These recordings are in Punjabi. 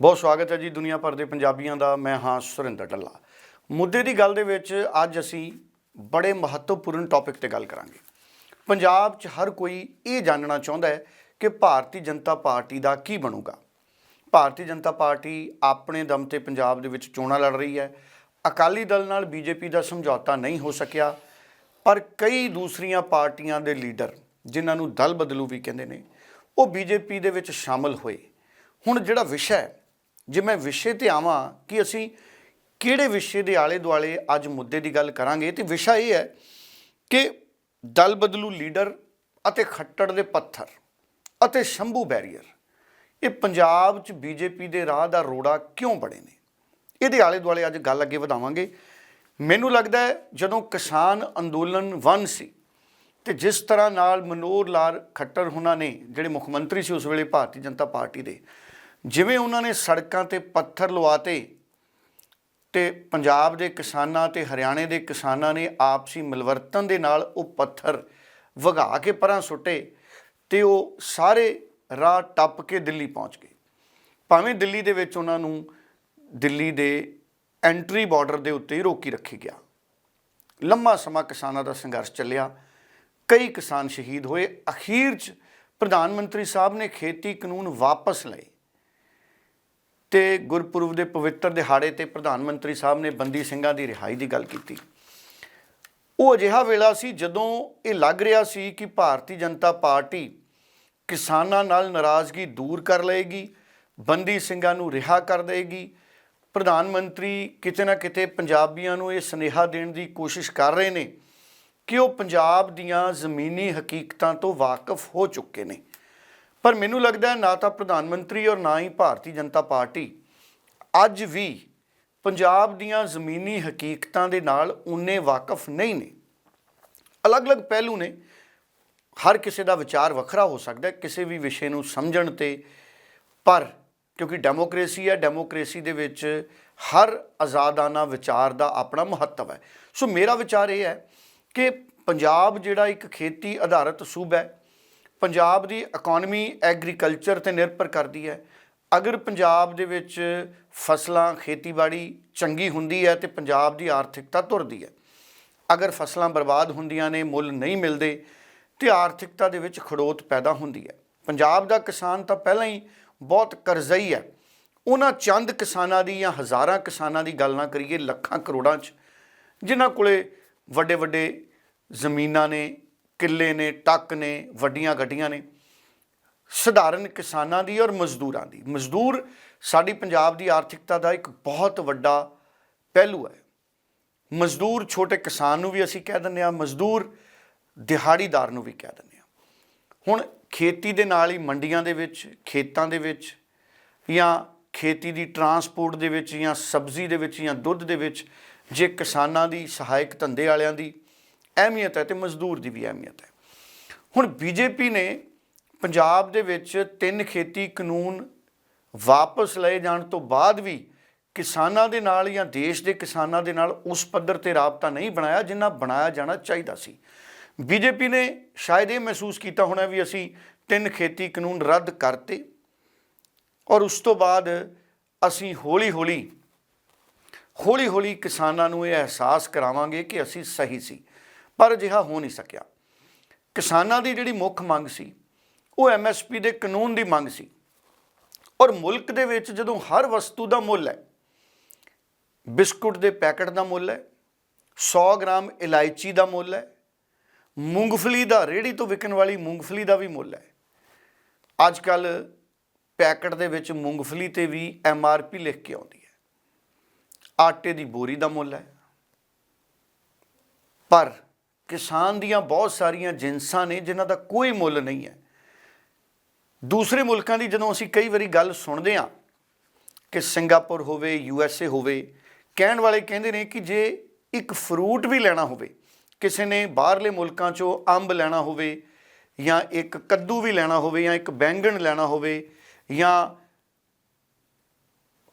ਬਹੁਤ ਸਵਾਗਤ ਹੈ ਜੀ ਦੁਨੀਆ ਭਰ ਦੇ ਪੰਜਾਬੀਆਂ ਦਾ, ਮੈਂ ਹਾਂ ਸੁਰਿੰਦਰ ਢੱਲਾ। ਮੁੱਦੇ ਦੀ ਗੱਲ ਦੇ ਵਿੱਚ ਅੱਜ ਅਸੀਂ ਬੜੇ ਮਹੱਤਵਪੂਰਨ ਟੌਪਿਕ ਤੇ ਗੱਲ ਕਰਾਂਗੇ। ਪੰਜਾਬ 'ਚ ਹਰ ਕੋਈ ਇਹ ਜਾਣਨਾ ਚਾਹੁੰਦਾ ਹੈ ਕਿ ਭਾਰਤੀ ਜਨਤਾ ਪਾਰਟੀ ਦਾ ਕੀ ਬਣੂਗਾ। ਭਾਰਤੀ ਜਨਤਾ ਪਾਰਟੀ ਆਪਣੇ ਦਮ ਤੇ ਪੰਜਾਬ ਦੇ ਵਿੱਚ ਚੋਣਾਂ ਲੜ ਰਹੀ ਹੈ। ਅਕਾਲੀ ਦਲ ਨਾਲ ਬੀਜੇਪੀ ਦਾ ਸਮਝੌਤਾ ਨਹੀਂ ਹੋ ਸਕਿਆ। ਪਰ ਕਈ ਦੂਸਰੀਆਂ ਪਾਰਟੀਆਂ ਦੇ ਲੀਡਰ, ਜਿਨ੍ਹਾਂ ਨੂੰ ਦਲ ਬਦਲੂ ਵੀ ਕਹਿੰਦੇ ਨੇ, ਉਹ ਬੀਜੇਪੀ ਦੇ ਵਿੱਚ ਸ਼ਾਮਲ ਹੋਏ। ਹੁਣ ਜਿਹੜਾ ਵਿਸ਼ਾ ਹੈ ਜੇ ਮੈਂ ਵਿਸ਼ੇ ਤੇ ਆਵਾਂ ਕਿ ਅਸੀਂ ਕਿਹੜੇ ਵਿਸ਼ੇ ਦੇ ਆਲੇ ਦੁਆਲੇ ਅੱਜ ਮੁੱਦੇ ਦੀ ਗੱਲ ਕਰਾਂਗੇ, ਤੇ ਵਿਸ਼ਾ ਇਹ ਹੈ ਕਿ ਦਲ ਬਦਲੂ ਲੀਡਰ ਅਤੇ ਖੱਟੜ ਦੇ ਪੱਥਰ ਅਤੇ ਸ਼ੰਭੂ ਬੈਰੀਅਰ, ਇਹ ਪੰਜਾਬ 'ਚ ਬੀਜੇਪੀ ਦੇ ਰਾਹ ਦਾ ਰੋੜਾ ਕਿਉਂ ਬਣੇ ਨੇ? ਇਹਦੇ ਆਲੇ ਦੁਆਲੇ ਅੱਜ ਗੱਲ ਅੱਗੇ ਵਧਾਵਾਂਗੇ। ਮੈਨੂੰ ਲੱਗਦਾ ਹੈ ਜਦੋਂ ਕਿਸਾਨ ਅੰਦੋਲਨ ਵਨ ਸੀ ਤੇ ਜਿਸ ਤਰ੍ਹਾਂ ਨਾਲ ਮਨੋਹਰ ਲਾਲ ਖੱਟਰ ਹੁਣਾਂ ਨੇ, ਜਿਹੜੇ ਮੁੱਖ ਮੰਤਰੀ ਸੀ ਉਸ ਵੇਲੇ ਭਾਰਤੀ ਜਨਤਾ ਪਾਰਟੀ ਦੇ ਜਿਵੇਂ ਉਹਨਾਂ ਨੇ ਸੜਕਾਂ ਤੇ ਪੱਥਰ ਲਵਾਤੇ ਤੇ ਪੰਜਾਬ ਦੇ ਕਿਸਾਨਾਂ ਤੇ ਹਰਿਆਣੇ ਦੇ ਕਿਸਾਨਾਂ ਨੇ ਆਪਸੀ ਮਿਲਵਰਤਨ ਦੇ ਨਾਲ ਉਹ ਪੱਥਰ ਵਗਾ ਕੇ ਪਰਾਂ ਸੁੱਟੇ ਤੇ ਉਹ ਸਾਰੇ ਰਾਹ ਟੱਪ ਕੇ ਦਿੱਲੀ ਪਹੁੰਚ ਗਏ। ਭਾਵੇਂ ਦਿੱਲੀ ਦੇ ਵਿੱਚ ਉਹਨਾਂ ਨੂੰ ਦਿੱਲੀ ਦੇ ਐਂਟਰੀ ਬਾਰਡਰ ਦੇ ਉੱਤੇ ਹੀ ਰੋਕੀ ਰੱਖੀ ਗਿਆ। ਲੰਮਾ ਸਮਾਂ ਕਿਸਾਨਾਂ ਦਾ ਸੰਘਰਸ਼ ਚੱਲਿਆ। ਕਈ ਕਿਸਾਨ ਸ਼ਹੀਦ ਹੋਏ। ਅਖੀਰ 'ਚ ਪ੍ਰਧਾਨ ਮੰਤਰੀ ਸਾਹਿਬ ਨੇ ਖੇਤੀ ਕਾਨੂੰਨ ਵਾਪਸ ਲਏ। ਤੇ ਗੁਰਪੁਰਬ ਦੇ ਪਵਿੱਤਰ ਦਿਹਾੜੇ ਤੇ ਪ੍ਰਧਾਨ ਮੰਤਰੀ ਸਾਹਿਬ ਨੇ ਬੰਦੀ ਸਿੰਘਾਂ ਦੀ ਰਿਹਾਈ ਦੀ ਗੱਲ ਕੀਤੀ। ਉਹ ਅਜਿਹਾ ਵੇਲਾ ਸੀ ਜਦੋਂ ਇਹ ਲੱਗ ਰਿਹਾ ਸੀ ਕਿ ਭਾਰਤੀ ਜਨਤਾ ਪਾਰਟੀ ਕਿਸਾਨਾਂ ਨਾਲ ਨਾਰਾਜ਼ਗੀ ਦੂਰ ਕਰ ਲਏਗੀ, ਬੰਦੀ ਸਿੰਘਾਂ ਨੂੰ ਰਿਹਾ ਕਰ ਦੇਗੀ। ਪ੍ਰਧਾਨ ਮੰਤਰੀ ਕਿਤੇ ਨਾ ਕਿਤੇ ਪੰਜਾਬੀਆਂ ਨੂੰ ਇਹ ਸੁਨੇਹਾ ਦੇਣ ਦੀ ਕੋਸ਼ਿਸ਼ ਕਰ ਰਹੇ ਨੇ ਕਿ ਉਹ ਪੰਜਾਬ ਦੀਆਂ ਜ਼ਮੀਨੀ ਹਕੀਕਤਾਂ ਤੋਂ ਵਾਕਿਫ ਹੋ ਚੁੱਕੇ ਨੇ। ਪਰ ਮੈਨੂੰ ਲੱਗਦਾ ਹੈ ਨਾ ਤਾਂ ਪ੍ਰਧਾਨ ਮੰਤਰੀ ਔਰ ਨਾ ਹੀ ਭਾਰਤੀ ਜਨਤਾ ਪਾਰਟੀ ਅੱਜ ਵੀ ਪੰਜਾਬ ਦੀਆਂ ਜ਼ਮੀਨੀ ਹਕੀਕਤਾਂ ਦੇ ਨਾਲ ਉਨੇ ਵਾਕਫ ਨਹੀਂ ਨੇ। ਅਲੱਗ-ਅਲੱਗ ਪਹਿਲੂ ਨੇ। ਹਰ ਕਿਸੇ ਦਾ ਵਿਚਾਰ ਵੱਖਰਾ ਹੋ ਸਕਦਾ ਕਿਸੇ ਵੀ ਵਿਸ਼ੇ ਨੂੰ ਸਮਝਣ ਤੇ। ਪਰ ਕਿਉਂਕਿ ਡੈਮੋਕ੍ਰੇਸੀ ਹੈ, ਡੈਮੋਕ੍ਰੇਸੀ ਦੇ ਵਿੱਚ ਹਰ ਆਜ਼ਾਦਾਨਾ ਵਿਚਾਰ ਦਾ ਆਪਣਾ ਮਹੱਤਵ ਹੈ। ਸੋ ਮੇਰਾ ਵਿਚਾਰ ਇਹ ਹੈ ਕਿ ਪੰਜਾਬ ਜਿਹੜਾ ਇੱਕ ਖੇਤੀ ਆਧਾਰਿਤ ਸੂਬਾ ਹੈ ਪੰਜਾਬ ਦੀ ਇਕਨੋਮੀ ਐਗਰੀਕਲਚਰ ਤੇ ਨਿਰਭਰ ਕਰਦੀ ਹੈ। ਅਗਰ ਪੰਜਾਬ ਦੇ ਵਿੱਚ ਫਸਲਾਂ, ਖੇਤੀਬਾੜੀ ਚੰਗੀ ਹੁੰਦੀ ਹੈ ਤੇ ਪੰਜਾਬ ਦੀ ਆਰਥਿਕਤਾ ਤੁਰਦੀ ਹੈ। ਅਗਰ ਫਸਲਾਂ ਬਰਬਾਦ ਹੁੰਦੀਆਂ ਨੇ, ਮੁੱਲ ਨਹੀਂ ਮਿਲਦੇ, ਤੇ ਆਰਥਿਕਤਾ ਦੇ ਵਿੱਚ ਖੜੋਤ ਪੈਦਾ ਹੁੰਦੀ ਹੈ। ਪੰਜਾਬ ਦਾ ਕਿਸਾਨ ਤਾਂ ਪਹਿਲਾਂ ਹੀ ਬਹੁਤ ਕਰਜ਼ਈ ਹੈ। ਉਹਨਾਂ ਚੰਦ ਕਿਸਾਨਾਂ ਦੀ ਜਾਂ ਹਜ਼ਾਰਾਂ ਕਿਸਾਨਾਂ ਦੀ ਗੱਲ ਨਾ ਕਰੀਏ, ਲੱਖਾਂ ਕਰੋੜਾਂ 'ਚ, ਜਿਨ੍ਹਾਂ ਕੋਲੇ ਵੱਡੇ ਵੱਡੇ ਜ਼ਮੀਨਾਂ ਨੇ ਕਿੱਲੇ ਨੇ, ਟੱਕ ਨੇ, ਵੱਡੀਆਂ ਗੱਡੀਆਂ ਨੇ। ਸਧਾਰਨ ਕਿਸਾਨਾਂ ਦੀ ਔਰ ਮਜ਼ਦੂਰਾਂ ਦੀ। ਮਜ਼ਦੂਰ ਸਾਡੀ ਪੰਜਾਬ ਦੀ ਆਰਥਿਕਤਾ ਦਾ ਇੱਕ ਬਹੁਤ ਵੱਡਾ ਪਹਿਲੂ ਹੈ। ਮਜ਼ਦੂਰ ਛੋਟੇ ਕਿਸਾਨ ਨੂੰ ਵੀ ਅਸੀਂ ਕਹਿ ਦਿੰਦੇ ਆ ਮਜ਼ਦੂਰ ਦਿਹਾੜੀਦਾਰ ਨੂੰ ਵੀ ਕਹਿ ਦਿੰਦੇ ਆ ਹੁਣ ਖੇਤੀ ਦੇ ਨਾਲ ਹੀ ਮੰਡੀਆਂ ਦੇ ਵਿੱਚ, ਖੇਤਾਂ ਦੇ ਵਿੱਚ ਜਾਂ ਖੇਤੀ ਦੀ ਟਰਾਂਸਪੋਰਟ ਦੇ ਵਿੱਚ ਜਾਂ ਸਬਜ਼ੀ ਦੇ ਵਿੱਚ ਜਾਂ ਦੁੱਧ ਦੇ ਵਿੱਚ, ਜੇ ਕਿਸਾਨਾਂ ਦੀ ਸਹਾਇਕ ਧੰਦੇ ਵਾਲਿਆਂ ਦੀ ਅਹਿਮੀਅਤ ਹੈ ਤੇ ਮਜ਼ਦੂਰ ਦੀ ਵੀ ਅਹਿਮੀਅਤ ਹੈ। ਹੁਣ ਬੀਜੇਪੀ ਨੇ ਪੰਜਾਬ ਦੇ ਵਿੱਚ ਤਿੰਨ ਖੇਤੀ ਕਾਨੂੰਨ ਵਾਪਸ ਲਏ ਜਾਣ ਤੋਂ ਬਾਅਦ ਵੀ ਕਿਸਾਨਾਂ ਦੇ ਨਾਲ ਜਾਂ ਦੇਸ਼ ਦੇ ਕਿਸਾਨਾਂ ਦੇ ਨਾਲ ਉਸ ਪੱਧਰ ਤੇ ਰਾਬਤਾ ਨਹੀਂ ਬਣਾਇਆ ਜਿੰਨਾ ਬਣਾਇਆ ਜਾਣਾ ਚਾਹੀਦਾ ਸੀ। ਬੀਜੇਪੀ ਨੇ ਸ਼ਾਇਦ ਇਹ ਮਹਿਸੂਸ ਕੀਤਾ ਹੋਣਾ ਵੀ ਅਸੀਂ ਤਿੰਨ ਖੇਤੀ ਕਾਨੂੰਨ ਰੱਦ ਕਰਤੇ ਔਰ ਉਸ ਤੋਂ ਬਾਅਦ ਅਸੀਂ ਹੌਲੀ-ਹੌਲੀ ਹੌਲੀ-ਹੌਲੀ ਕਿਸਾਨਾਂ ਨੂੰ ਇਹ ਅਹਿਸਾਸ ਕਰਾਵਾਂਗੇ ਕਿ ਅਸੀਂ ਸਹੀ ਸੀ। ਪਰ ਅਜਿਹਾ ਹੋ ਨਹੀਂ ਸਕਿਆ। ਕਿਸਾਨਾਂ ਦੀ ਜਿਹੜੀ ਮੁੱਖ ਮੰਗ ਸੀ, ਉਹ ਐਮਐਸਪੀ ਦੇ ਕਾਨੂੰਨ ਦੀ ਮੰਗ ਸੀ। ਔਰ ਮੁਲਕ ਦੇ ਵਿੱਚ ਜਦੋਂ ਹਰ ਵਸਤੂ ਦਾ ਮੁੱਲ ਹੈ, ਬਿਸਕੁਟ ਦੇ ਪੈਕਟ ਦਾ ਮੁੱਲ ਹੈ 100 ਗ੍ਰਾਮ ਇਲਾਇਚੀ ਦਾ ਮੁੱਲ ਹੈ, ਮੂੰਗਫਲੀ ਦਾ ਰੇੜੀ ਤੋਂ ਵਿਕਣ ਵਾਲੀ ਮੂੰਗਫਲੀ ਦਾ ਵੀ ਮੁੱਲ ਹੈ। ਅੱਜ ਕੱਲ ਪੈਕਟ ਦੇ ਵਿੱਚ ਮੂੰਗਫਲੀ ਤੇ ਵੀ ਐਮ ਆਰ ਪੀ ਲਿਖ ਕੇ ਆਉਂਦੀ ਹੈ। ਆਟੇ ਦੀ ਬੋਰੀ ਦਾ ਮੁੱਲ ਹੈ। ਪਰ ਕਿਸਾਨ ਦੀਆਂ ਬਹੁਤ ਸਾਰੀਆਂ ਜਿੰਸਾਂ ਨੇ, ਜਿਨ੍ਹਾਂ ਦਾ ਕੋਈ ਮੁੱਲ ਨਹੀਂ ਹੈ। ਦੂਸਰੇ ਮੁਲਕਾਂ ਦੀ ਜਦੋਂ ਅਸੀਂ ਕਈ ਵਾਰੀ ਗੱਲ ਸੁਣਦੇ ਹਾਂ ਕਿ ਸਿੰਗਾਪੁਰ ਹੋਵੇ, ਯੂ ਐਸ ਏ ਹੋਵੇ, ਕਹਿਣ ਵਾਲੇ ਕਹਿੰਦੇ ਨੇ ਕਿ ਜੇ ਇੱਕ ਫਰੂਟ ਵੀ ਲੈਣਾ ਹੋਵੇ, ਕਿਸੇ ਨੇ ਬਾਹਰਲੇ ਮੁਲਕਾਂ 'ਚੋਂ ਅੰਬ ਲੈਣਾ ਹੋਵੇ ਜਾਂ ਇੱਕ ਕੱਦੂ ਵੀ ਲੈਣਾ ਹੋਵੇ ਜਾਂ ਇੱਕ ਬੈਂਗਣ ਲੈਣਾ ਹੋਵੇ ਜਾਂ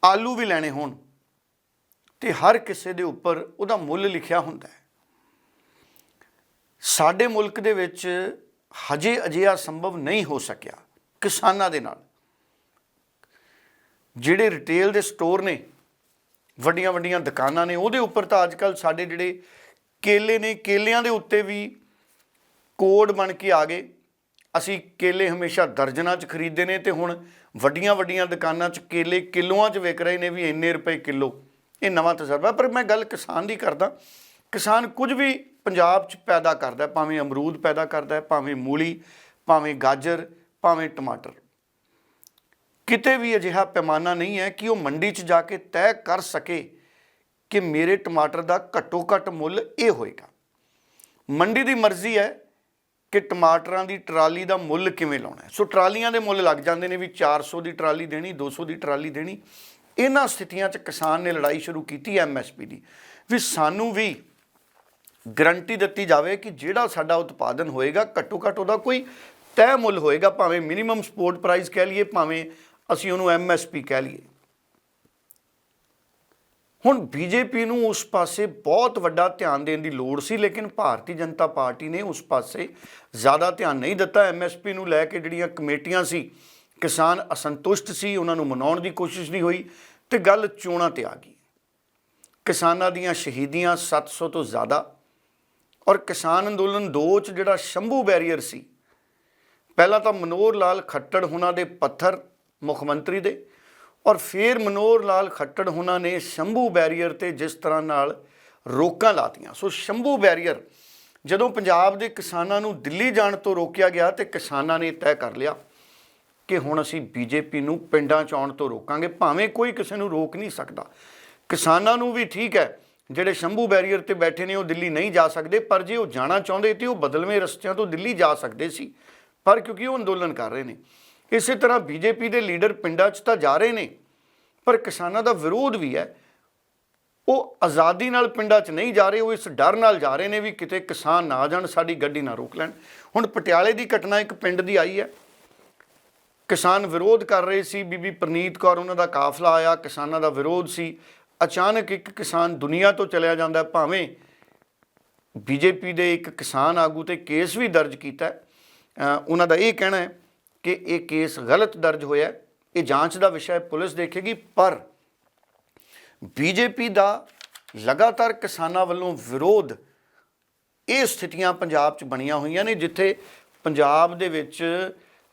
ਆਲੂ ਵੀ ਲੈਣੇ ਹੋਣ, ਤੇ ਹਰ ਕਿਸੇ ਦੇ ਉੱਪਰ ਉਹਦਾ ਮੁੱਲ ਲਿਖਿਆ ਹੁੰਦਾ ਹੈ। ਸਾਡੇ ਮੁਲਕ ਦੇ ਵਿੱਚ ਹਜੇ ਅਜਿਹਾ ਸੰਭਵ ਨਹੀਂ ਹੋ ਸਕਿਆ ਕਿਸਾਨਾਂ ਦੇ ਨਾਲ। ਜਿਹੜੇ ਰਿਟੇਲ ਦੇ ਸਟੋਰ ਨੇ, ਵੱਡੀਆਂ ਵੱਡੀਆਂ ਦੁਕਾਨਾਂ ਨੇ, ਉਹਦੇ ਉੱਪਰ ਤਾਂ ਅੱਜਕੱਲ ਸਾਡੇ ਜਿਹੜੇ ਕੇਲੇ ਨੇ, ਕੇਲਿਆਂ ਦੇ ਉੱਤੇ ਵੀ ਕੋਡ ਬਣ ਕੇ ਆ ਗਏ। ਅਸੀਂ ਕੇਲੇ ਹਮੇਸ਼ਾ ਦਰਜਨਾਂ 'ਚ ਖਰੀਦਦੇ ਨੇ ਤੇ ਹੁਣ ਵੱਡੀਆਂ ਵੱਡੀਆਂ ਦੁਕਾਨਾਂ 'ਚ ਕੇਲੇ ਕਿਲੋਆਂ 'ਚ ਵਿਕ ਰਹੇ ਨੇ ਵੀ ਇੰਨੇ ਰੁਪਏ ਕਿਲੋ। ਇਹ ਨਵਾਂ ਤਜਰਬਾ, ਪਰ ਮੈਂ ਗੱਲ ਕਿਸਾਨ ਦੀ ਕਰਦਾ। ਕਿਸਾਨ ਕੁਝ ਵੀ ਪੰਜਾਬ 'ਚ ਪੈਦਾ ਕਰਦਾ ਭਾਵੇਂ ਅਮਰੂਦ ਪੈਦਾ ਕਰਦਾ ਭਾਵੇਂ ਮੂਲੀ, ਭਾਵੇਂ ਗਾਜਰ, ਭਾਵੇਂ ਟਮਾਟਰ। ਕਿਤੇ ਵੀ ਅਜਿਹਾ ਪੈਮਾਨਾ ਨਹੀਂ ਹੈ ਕਿ ਉਹ ਮੰਡੀ 'ਚ ਜਾ ਕੇ ਤੈਅ ਕਰ ਸਕੇ ਕਿ ਮੇਰੇ ਟਮਾਟਰ ਦਾ ਘੱਟੋ ਘੱਟ ਮੁੱਲ ਇਹ ਹੋਏਗਾ। ਮੰਡੀ ਦੀ ਮਰਜ਼ੀ ਹੈ ਕਿ ਟਮਾਟਰਾਂ ਦੀ ਟਰਾਲੀ ਦਾ ਮੁੱਲ ਕਿਵੇਂ ਲਾਉਣਾ ਸੋ ਟਰਾਲੀਆਂ ਦੇ ਮੁੱਲ ਲੱਗ ਜਾਂਦੇ ਨੇ ਵੀ 400 ਦੀ ਟਰਾਲੀ ਦੇਣੀ 200 ਦੀ ਟਰਾਲੀ ਦੇਣੀ। ਇਹਨਾਂ ਸਥਿਤੀਆਂ 'ਚ ਕਿਸਾਨ ਨੇ ਲੜਾਈ ਸ਼ੁਰੂ ਕੀਤੀ ਐਮਐਸਪੀ ਦੀ। ਵੀ ਸਾਨੂੰ ਵੀ ਗਰੰਟੀ ਦਿੱਤੀ ਜਾਵੇ ਕਿ ਜਿਹੜਾ ਸਾਡਾ ਉਤਪਾਦਨ ਹੋਏਗਾ, ਘੱਟੋ ਘੱਟ ਉਹਦਾ ਕੋਈ ਤੈਅ ਮੁੱਲ ਹੋਏਗਾ, ਭਾਵੇਂ ਮਿਨੀਮਮ ਸਪੋਰਟ ਪ੍ਰਾਈਸ ਕਹਿ ਲਈਏ, ਭਾਵੇਂ ਅਸੀਂ ਉਹਨੂੰ ਐਮਐਸਪੀ ਕਹਿ ਲਈਏ। ਹੁਣ ਬੀਜੇਪੀ ਨੂੰ ਉਸ ਪਾਸੇ ਬਹੁਤ ਵੱਡਾ ਧਿਆਨ ਦੇਣ ਦੀ ਲੋੜ ਸੀ, ਲੇਕਿਨ ਭਾਰਤੀ ਜਨਤਾ ਪਾਰਟੀ ਨੇ ਉਸ ਪਾਸੇ ਜ਼ਿਆਦਾ ਧਿਆਨ ਨਹੀਂ ਦਿੱਤਾ। ਐਮਐਸਪੀ ਨੂੰ ਲੈ ਕੇ ਜਿਹੜੀਆਂ ਕਮੇਟੀਆਂ ਸੀ, ਕਿਸਾਨ ਅਸੰਤੁਸ਼ਟ ਸੀ, ਉਹਨਾਂ ਨੂੰ ਮਨਾਉਣ ਦੀ ਕੋਸ਼ਿਸ਼ ਨਹੀਂ ਹੋਈ ਤੇ ਗੱਲ ਚੋਣਾਂ ਤੇ ਆ ਗਈ। ਕਿਸਾਨਾਂ ਦੀਆਂ ਸ਼ਹੀਦੀਆਂ 700 ਤੋਂ ਜ਼ਿਆਦਾ ਔਰ ਕਿਸਾਨ ਅੰਦੋਲਨ 2 ਚ ਜਿਹੜਾ ਸ਼ੰਭੂ ਬੈਰੀਅਰ ਸੀ, ਪਹਿਲਾਂ ਤਾਂ ਮਨੋਹਰ ਲਾਲ ਖੱਟੜ ਹੁਣਾਂ ਦੇ ਪੱਥਰ ਮੁੱਖ ਮੰਤਰੀ ਦੇ ਔਰ ਫਿਰ ਮਨੋਹਰ ਲਾਲ ਖੱਟੜ ਹੁਣਾਂ ਨੇ ਸ਼ੰਭੂ ਬੈਰੀਅਰ ਤੇ ਜਿਸ ਤਰ੍ਹਾਂ ਨਾਲ ਰੋਕਾਂ ਲਾਤੀਆਂ। ਸੋ ਸ਼ੰਭੂ ਬੈਰੀਅਰ ਜਦੋਂ ਪੰਜਾਬ ਦੇ ਕਿਸਾਨਾਂ ਨੂੰ ਦਿੱਲੀ ਜਾਣ ਤੋਂ ਰੋਕਿਆ ਗਿਆ ਤੇ ਕਿਸਾਨਾਂ ਨੇ ਤੈਅ ਕਰ ਲਿਆ ਕਿ ਹੁਣ ਅਸੀਂ ਬੀਜੇਪੀ ਨੂੰ ਪਿੰਡਾਂ 'ਚ ਆਉਣ ਤੋਂ ਰੋਕਾਂਗੇ, ਭਾਵੇਂ ਕੋਈ ਕਿਸੇ ਨੂੰ ਰੋਕ ਨਹੀਂ ਸਕਦਾ। ਕਿਸਾਨਾਂ ਨੂੰ ਵੀ ਠੀਕ ਹੈ ਜਿਹੜੇ ਸ਼ੰਭੂ ਬੈਰੀਅਰ ਤੇ ਬੈਠੇ ਨੇ, ਉਹ ਦਿੱਲੀ ਨਹੀਂ ਜਾ ਸਕਦੇ, ਪਰ ਜੇ ਉਹ ਜਾਣਾ ਚਾਹੁੰਦੇ ਤੇ ਉਹ ਬਦਲਵੇਂ ਰਸਤਿਆਂ ਤੋਂ ਦਿੱਲੀ ਜਾ ਸਕਦੇ ਸੀ। ਪਰ ਕਿਉਂਕਿ ਉਹ ਅੰਦੋਲਨ ਕਰ ਰਹੇ ਨੇ। ਇਸੇ ਤਰ੍ਹਾਂ ਬੀਜੇਪੀ ਦੇ ਲੀਡਰ ਪਿੰਡਾਂ 'ਚ ਤਾਂ ਜਾ ਰਹੇ ਨੇ, ਪਰ ਕਿਸਾਨਾਂ ਦਾ ਵਿਰੋਧ ਵੀ ਹੈ। ਉਹ ਆਜ਼ਾਦੀ ਨਾਲ ਪਿੰਡਾਂ 'ਚ ਨਹੀਂ ਜਾ ਰਹੇ, ਉਹ ਇਸ ਡਰ ਨਾਲ ਜਾ ਰਹੇ ਨੇ ਵੀ ਕਿਤੇ ਕਿਸਾਨ ਨਾ ਜਾਣ, ਸਾਡੀ ਗੱਡੀ ਨਾ ਰੋਕ ਲੈਣ। ਹੁਣ ਪਟਿਆਲੇ ਦੀ ਘਟਨਾ ਇੱਕ ਪਿੰਡ ਦੀ ਆਈ ਹੈ। ਕਿਸਾਨ ਵਿਰੋਧ ਕਰ ਰਹੇ ਸੀ। ਬੀਬੀ ਪ੍ਰਨੀਤ ਕੌਰ, ਉਹਨਾਂ ਦਾ ਕਾਫਲਾ ਆਇਆ, ਕਿਸਾਨਾਂ ਦਾ ਵਿਰੋਧ ਸੀ। ਅਚਾਨਕ ਇੱਕ ਕਿਸਾਨ ਦੁਨੀਆ ਤੋਂ ਚਲਿਆ ਜਾਂਦਾ ਹੈ, ਭਾਵੇਂ ਬੀਜੇਪੀ ਦੇ ਇੱਕ ਕਿਸਾਨ ਆਗੂ ਤੇ ਕੇਸ ਵੀ ਦਰਜ ਕੀਤਾ ਉਹਨਾਂ ਦਾ ਇਹ ਕਹਿਣਾ ਹੈ ਕਿ ਇਹ ਕੇਸ ਗਲਤ ਦਰਜ ਹੋਇਆ ਇਹ ਜਾਂਚ ਦਾ ਵਿਸ਼ਾ ਹੈ ਪੁਲਿਸ ਦੇਖੇਗੀ ਪਰ ਬੀਜੇਪੀ ਦਾ ਲਗਾਤਾਰ ਕਿਸਾਨਾਂ ਵੱਲੋਂ ਵਿਰੋਧ ਇਹ ਸਥਿਤੀਆਂ ਪੰਜਾਬ 'ਚ ਬਣੀਆਂ ਹੋਈਆਂ ਨੇ ਜਿੱਥੇ ਪੰਜਾਬ ਦੇ ਵਿੱਚ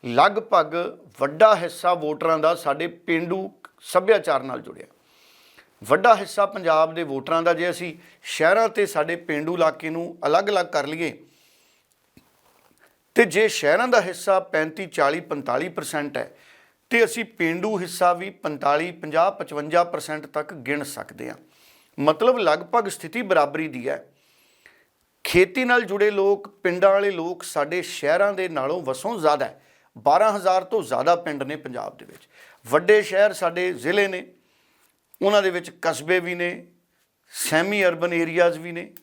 ਲਗਭਗ ਵੱਡਾ ਹਿੱਸਾ ਵੋਟਰਾਂ ਦਾ ਸਾਡੇ ਪਿੰਡੂ ਸੱਭਿਆਚਾਰ ਨਾਲ ਜੁੜਿਆ। ਵੱਡਾ ਹਿੱਸਾ ਪੰਜਾਬ ਦੇ ਵੋਟਰਾਂ ਦਾ ਜੇ ਅਸੀਂ ਸ਼ਹਿਰਾਂ ਤੇ ਸਾਡੇ ਪਿੰਡੂ ਇਲਾਕੇ ਨੂੰ ਅਲੱਗ-ਅਲੱਗ ਕਰ ਲਈਏ, ਤੇ ਜੇ ਸ਼ਹਿਰਾਂ ਦਾ ਹਿੱਸਾ 35 40 45% ਹੈ, ਤੇ ਅਸੀਂ ਪਿੰਡੂ ਹਿੱਸਾ ਵੀ 45 50 55% ਤੱਕ ਗਿਣ ਸਕਦੇ ਹਾਂ। ਮਤਲਬ ਲਗਭਗ ਸਥਿਤੀ ਬਰਾਬਰੀ ਦੀ ਹੈ। ਖੇਤੀ ਨਾਲ ਜੁੜੇ ਲੋਕ, ਪਿੰਡਾਂ ਵਾਲੇ ਲੋਕ ਸਾਡੇ ਸ਼ਹਿਰਾਂ ਦੇ ਨਾਲੋਂ ਵਸੋਂ ਜ਼ਿਆਦਾ ਹੈ। 12000 ਤੋਂ ਜ਼ਿਆਦਾ ਪਿੰਡ ਨੇ ਪੰਜਾਬ ਦੇ ਵਿੱਚ। ਵੱਡੇ ਸ਼ਹਿਰ ਸਾਡੇ ਜ਼ਿਲ੍ਹੇ ਨੇ। ਉਹਨਾਂ ਦੇ ਵਿੱਚ ਕਸਬੇ ਵੀ ਨੇ ਸੈਮੀ ਅਰਬਨ ਏਰੀਆਜ਼ ਵੀ ਨੇ,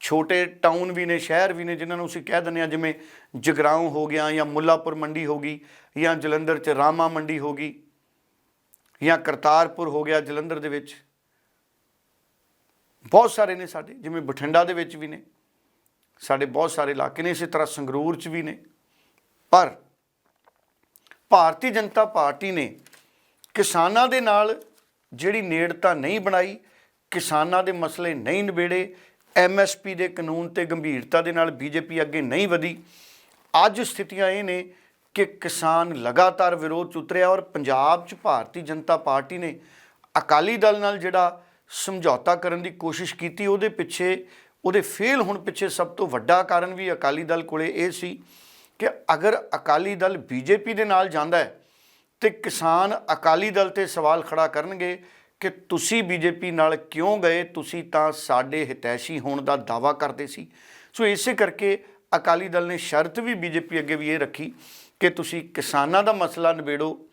ਛੋਟੇ ਟਾਊਨ ਵੀ ਨੇ, ਸ਼ਹਿਰ ਵੀ ਨੇ, ਜਿਨ੍ਹਾਂ ਨੂੰ ਅਸੀਂ ਕਹਿ ਦਿੰਦੇ ਹਾਂ ਜਿਵੇਂ ਜਗਰਾਉਂ ਹੋ ਗਿਆ ਜਾਂ ਮੁੱਲਾਪੁਰ ਮੰਡੀ ਹੋ ਗਈ ਜਾਂ ਜਲੰਧਰ 'ਚ ਰਾਮਾ ਮੰਡੀ ਹੋ ਗਈ ਜਾਂ ਕਰਤਾਰਪੁਰ ਹੋ ਗਿਆ ਜਲੰਧਰ ਦੇ ਵਿੱਚ। ਬਹੁਤ ਸਾਰੇ ਨੇ ਸਾਡੇ, ਜਿਵੇਂ ਬਠਿੰਡਾ ਦੇ ਵਿੱਚ ਵੀ ਨੇ, ਸਾਡੇ ਬਹੁਤ ਸਾਰੇ ਇਲਾਕੇ ਨੇ, ਇਸੇ ਤਰ੍ਹਾਂ ਸੰਗਰੂਰ 'ਚ ਵੀ ਨੇ। ਪਰ ਭਾਰਤੀ ਜਨਤਾ ਪਾਰਟੀ ਨੇ ਕਿਸਾਨਾਂ ਦੇ ਨਾਲ ਜਿਹੜੀ ਨੇੜਤਾ ਨਹੀਂ ਬਣਾਈ, ਕਿਸਾਨਾਂ ਦੇ ਮਸਲੇ ਨਹੀਂ ਨਿਬੇੜੇ ਐਮਐਸਪੀ ਦੇ ਕਾਨੂੰਨ ਤੇ ਗੰਭੀਰਤਾ ਦੇ ਨਾਲ ਬੀਜੇਪੀ ਅੱਗੇ ਨਹੀਂ ਵਧੀ। ਅੱਜ ਸਥਿਤੀਆਂ ਇਹ ਨੇ ਕਿ ਕਿਸਾਨ ਲਗਾਤਾਰ ਵਿਰੋਧ 'ਚ ਉਤਰਿਆ ਔਰ ਪੰਜਾਬ 'ਚ ਭਾਰਤੀ ਜਨਤਾ ਪਾਰਟੀ ਨੇ ਅਕਾਲੀ ਦਲ ਨਾਲ ਜਿਹੜਾ ਸਮਝੌਤਾ ਕਰਨ ਦੀ ਕੋਸ਼ਿਸ਼ ਕੀਤੀ, ਉਹਦੇ ਪਿੱਛੇ, ਉਹਦੇ ਫੇਲ ਹੋਣ ਪਿੱਛੇ ਸਭ ਤੋਂ ਵੱਡਾ ਕਾਰਨ ਵੀ ਅਕਾਲੀ ਦਲ ਕੋਲੇ ਇਹ ਸੀ ਕਿ ਅਗਰ ਅਕਾਲੀ ਦਲ ਬੀਜੇਪੀ ਦੇ ਨਾਲ ਜਾਂਦਾ ਹੈ ਤੇ ਕਿਸਾਨ ਅਕਾਲੀ ਦਲ ਤੇ ਸਵਾਲ ਖੜਾ ਕਰਨਗੇ ਕਿ ਤੁਸੀਂ ਬੀਜੇਪੀ ਨਾਲ ਕਿਉਂ ਗਏ? ਤੁਸੀਂ ਤਾਂ ਸਾਡੇ ਹਿਤੈਸ਼ੀ ਹੋਣ ਦਾ ਦਾਵਾ ਕਰਦੇ ਸੀ। ਸੋ ਇਸੇ ਕਰਕੇ ਅਕਾਲੀ ਦਲ ਨੇ ਸ਼ਰਤ ਵੀ ਬੀਜੇਪੀ ਅੱਗੇ ਵੀ ਇਹ ਰੱਖੀ ਕਿ ਤੁਸੀਂ ਕਿਸਾਨਾਂ ਦਾ ਮਸਲਾ ਨਿਬੇੜੋ